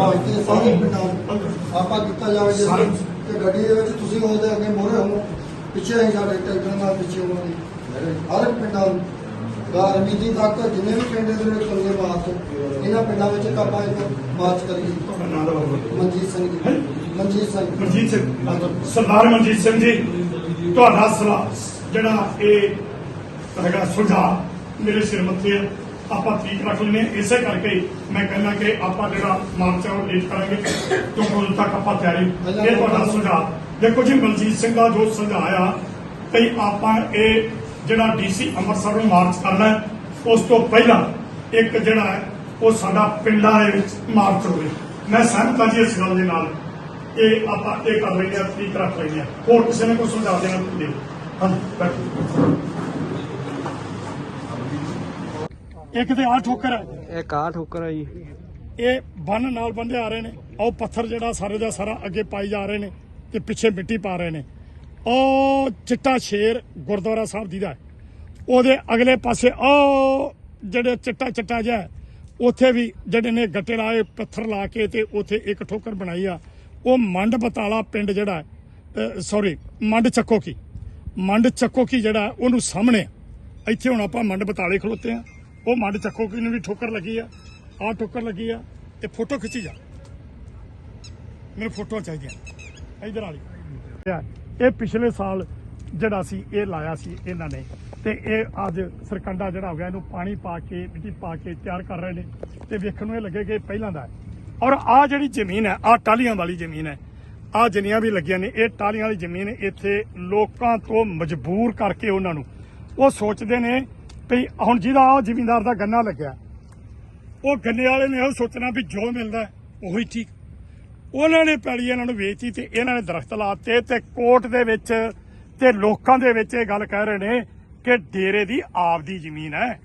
ਸਮਾਜ ਦੇ ਸਾਰੇ ਪਿੰਡਾਂ ਨੂੰ ਆਪਾਂ ਕੀਤਾ ਜਾਵੇ ਜੇ ਸਾਰੇ- ਤੇ ਗੱਡੀ ਦੇ ਵਿੱਚ ਤੁਸੀਂ ਉਹਦੇ ਅੱਗੇ ਮੋਹਰੇ ਹੋ ਪਿੱਛੇ ਅਸੀਂ ਸਾਡੇ ਟਰੈਕਟਰ ਨਾਲ ਪਿੱਛੇ ਹੋਵਾਂਗੇ ਹਰ ਇੱਕ ਪਿੰਡਾਂ ਨੂੰ। ਗਾਰਮੀਤੀ ਤੱਕ ਜਿੰਨੇ ਵੀ ਪਿੰਡ ਦੇ ਵਿੱਚ ਚੱਲਦੇ ਮਾਰਚ ਇਹਨਾਂ ਪਿੰਡਾਂ ਵਿੱਚ ਇੱਕ ਆਪਾਂ ਇੱਕ ਮਾਰਚ ਕਰੀਏ। ਤੁਹਾਡਾ ਨਾਮ ਦਾ ਬਾਬੂ ਮਨਜੀਤ ਸਿੰਘ ਜੀ। ਮਨਜੀਤ ਸਿੰਘ। ਮਨਜੀਤ ਸਿੰਘ। ਸਰਦਾਰ ਮਨਜੀਤ ਸਿੰਘ ਜੀ ਤੁਹਾਡਾ ਸਲਾਹ ਜਿਹੜਾ ਇਹ ਹੈਗਾ ਸੁਝਾਅ ਮੇਰੇ ਸਿਰ ਮੱਥੇ ਆ। ਆਪਾਂ ਠੀਕ ਰੱਖ ਲੈਨੇ ਆ। ਇਸੇ ਕਰਕੇ ਮੈਂ ਕਹਿੰਦਾ ਕਿ ਆਪਾਂ ਜਿਹੜਾ ਮਾਰਚਾ ਉਹ ਲੇਟ ਕਰਾਂਗੇ ਕਿਉਂਕਿ ਉਦੋਂ ਤੱਕ ਆਪਾਂ ਤਿਆਰੀ ਇਹ ਤੁਹਾਡਾ ਸੁਝਾਅ। ਦੇਖੋ ਜੀ ਮਨਜੀਤ ਸਿੰਘ ਦਾ ਜੋ ਸੁਝਾਅ ਆ ਕਿ ਆਪਾਂ ਇਹ ਜਿਹੜਾ ਡੀਸੀ ਅੰਮ੍ਰਿਤਸਰ ਨੂੰ ਮਾਰਚ ਕਰਨਾ ਉਸ ਤੋਂ ਪਹਿਲਾਂ ਇੱਕ ਜਿਹੜਾ ਹੈ ਉਹ ਸਾਡਾ ਪਿੰਡਾਂ ਦੇ ਵਿੱਚ ਮਾਰਚ ਹੋਵੇ। ਮੈਂ ਸਹਿਮਤ ਹਾਂ ਜੀ ਇਸ ਗੱਲ ਦੇ ਨਾਲ। ਇਹ ਆਪਾਂ ਇਹ ਕਰ ਲੈਂਦੇ ਆ ਠੀਕ ਰੱਖ ਲੈਂਦੇ ਆ ਹੋਰ ਕਿਸੇ ਨੇ ਕੋਈ ਸੁਝਾਅ ਦੇਣਾ ਤਾਂ ਦਿਓ। ਹਾਂਜੀ ਬੈਠੋ ਇੱਕ ਤੇ ਆ ਠੋਕਰ ਹੈ। ਇਹ ਕਾ ਠੋਕਰ ਆ ਜੀ? ਇਹ ਬੰਨ ਨਾਲ ਬੰਦੇ ਆ ਰਹੇ ਨੇ। ਉਹ ਪੱਥਰ ਜਿਹੜਾ ਸਾਰੇ ਦਾ ਸਾਰਾ ਅੱਗੇ ਪਾਈ ਜਾ ਰਹੇ ਨੇ ਤੇ ਪਿੱਛੇ ਮਿੱਟੀ ਪਾ ਰਹੇ ਨੇ। ਉਹ ਚਿੱਟਾ ਸ਼ੇਰ ਗੁਰਦੁਆਰਾ ਸਾਹਿਬ ਦੀ ਦਾ ਹੈ। ਉਹਦੇ ਅਗਲੇ ਪਾਸੇ ਉਹ ਜਿਹੜੇ ਚਿੱਟਾ ਚਿੱਟਾ ਜਿਹਾ ਹੈ, ਉੱਥੇ ਵੀ ਜਿਹੜੇ ਨੇ ਗੱਟੇ ਲਾਏ ਪੱਥਰ ਲਾ ਕੇ ਤੇ ਉੱਥੇ ਇੱਕ ਠੋਕਰ ਬਣਾਈ ਆ। ਉਹ ਮੰਡ ਬਤਾਲਾ ਪਿੰਡ ਜਿਹੜਾ ਸੌਰੀ ਮੰਡ ਚੱਕੋ ਕੀ ਮੰਡ ਚੱਕੋ ਕੀ ਜਿਹੜਾ ਹੈ, ਉਹਨੂੰ ਸਾਹਮਣੇ। ਇੱਥੇ ਹੁਣ ਆਪਾਂ ਮੰਡ ਬਤਾਲੇ ਖਲੋਤੇ ਆ। ਉਹ ਮੰਡ ਚੱਕੋ ਕੀ ਨੂੰ ਵੀ ਠੋਕਰ ਲੱਗੀ ਆ, ਆਹ ਠੋਕਰ ਲੱਗੀ ਆ, ਤੇ ਫੋਟੋ ਖਿੱਚੀ ਜਾ। ਮੈਨੂੰ ਫੋਟੋ ਚਾਹੀਦੀਆਂ ਇਧਰ ਵਾਲੀ ਇਹ ਪਿਛਲੇ ਸਾਲ ਜਿਹੜਾ ਸੀ, ਇਹ ਲਾਇਆ ਸੀ ਇਹਨਾਂ ਨੇ, ਤੇ ਇਹ ਅੱਜ ਸਰਕੰਡਾ ਜਿਹੜਾ ਹੋ ਗਿਆ, ਇਹਨੂੰ ਪਾਣੀ ਪਾ ਕੇ, ਮਿੱਟੀ ਪਾ ਕੇ ਤਿਆਰ ਕਰ ਰਹੇ ਨੇ, ਤੇ ਵੇਖਣ ਨੂੰ ਇਹ ਲੱਗੇ ਕਿ ਪਹਿਲਾਂ ਦਾ ਔਰ ਆਹ ਜਿਹੜੀ ਜ਼ਮੀਨ ਹੈ, ਆਹ ਟਾਲੀਆਂ ਵਾਲੀ ਜ਼ਮੀਨ ਹੈ, ਆਹ ਜਨੀਆਂ ਵੀ ਲੱਗੀਆਂ ਨੇ, ਇਹ ਟਾਲੀਆਂ ਵਾਲੀ ਜ਼ਮੀਨ ਇੱਥੇ ਲੋਕਾਂ ਤੋਂ ਮਜਬੂਰ ਕਰਕੇ ਉਹਨਾਂ ਨੂੰ ਉਹ ਸੋਚਦੇ ਨੇ ਵੀ ਹੁਣ ਜਿਹਦਾ ਆਹ ਜ਼ਿਮੀਂਦਾਰ ਦਾ ਗੰਨਾ ਲੱਗਿਆ, ਉਹ ਗੰਨੇ ਵਾਲੇ ਨੇ ਇਹ ਸੋਚਣਾ ਵੀ ਜੋ ਮਿਲਦਾ ਉਹੀ ਠੀਕ। ਉਹਨਾਂ ਨੇ ਪੈਲੀ ਇਹਨਾਂ ਨੂੰ ਵੇਚੀ ਤੇ ਇਹਨਾਂ ਨੇ ਦਰਖਤ ਲਾਤੇ ਤੇ ਕੋਰਟ ਦੇ ਵਿੱਚ ਤੇ ਲੋਕਾਂ ਦੇ ਵਿੱਚ ਇਹ ਗੱਲ ਕਹਿ ਰਹੇ ਨੇ ਕਿ ਡੇਰੇ ਦੀ ਆਪਦੀ ਜ਼ਮੀਨ ਹੈ।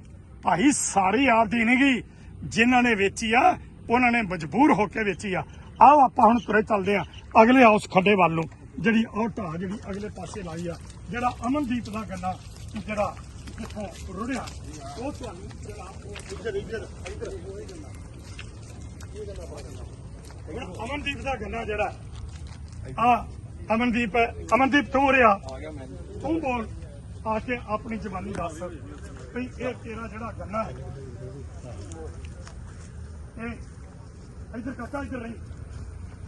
ਭਾਈ ਸਾਰੀ ਆਪਦੀ ਨਹੀਂ ਗਈ, ਜਿਨ੍ਹਾਂ ਨੇ ਵੇਚੀ ਆ, ਉਹਨਾਂ ਨੇ ਮਜਬੂਰ ਹੋ ਕੇ ਵੇਚੀ ਆ। ਆਓ ਆਪਾਂ ਹੁਣ ਤੁਰੇ ਚੱਲਦੇ ਆ। ਅਗਲੇ ਹਾਊਸ ਖੱਡੇ ਵੱਲ ਨੂੰ, ਜਿਹੜੀ ਉਹ ਢਾਹ ਜਿਹੜੀ ਅਗਲੇ ਪਾਸੇ ਲਾਈ ਆ, ਜਿਹੜਾ ਅਮਨਦੀਪ ਦਾ ਗੰਨਾ ਜਿਹੜਾ ਜਿੱਥੋਂ ਰੁੜਿਆ ਉਹ ਤੁਹਾਨੂੰ ਇੱਧਰ ਇੱਧਰ ਇੱਧਰ ਜਿਹੜਾ ਅਮਨਦੀਪ ਦਾ ਗੰਨਾ ਜਿਹੜਾ ਆ ਅਮਨਦੀਪ ਅਮਨਦੀਪ, ਤੂੰ ਰਿਹਾ ਤੂੰ ਬੋਲ। ਆ ਕੇ ਆਪਣੀ ਜ਼ਬਾਨੀ ਦੱਸ। ਵੀ ਇਹ ਤੇਰਾ ਜਿਹੜਾ ਗੰਨਾ ਹੈ। ਇਹ ਇੱਧਰ ਕਾਕਾ, ਇੱਧਰ ਰਹੀ।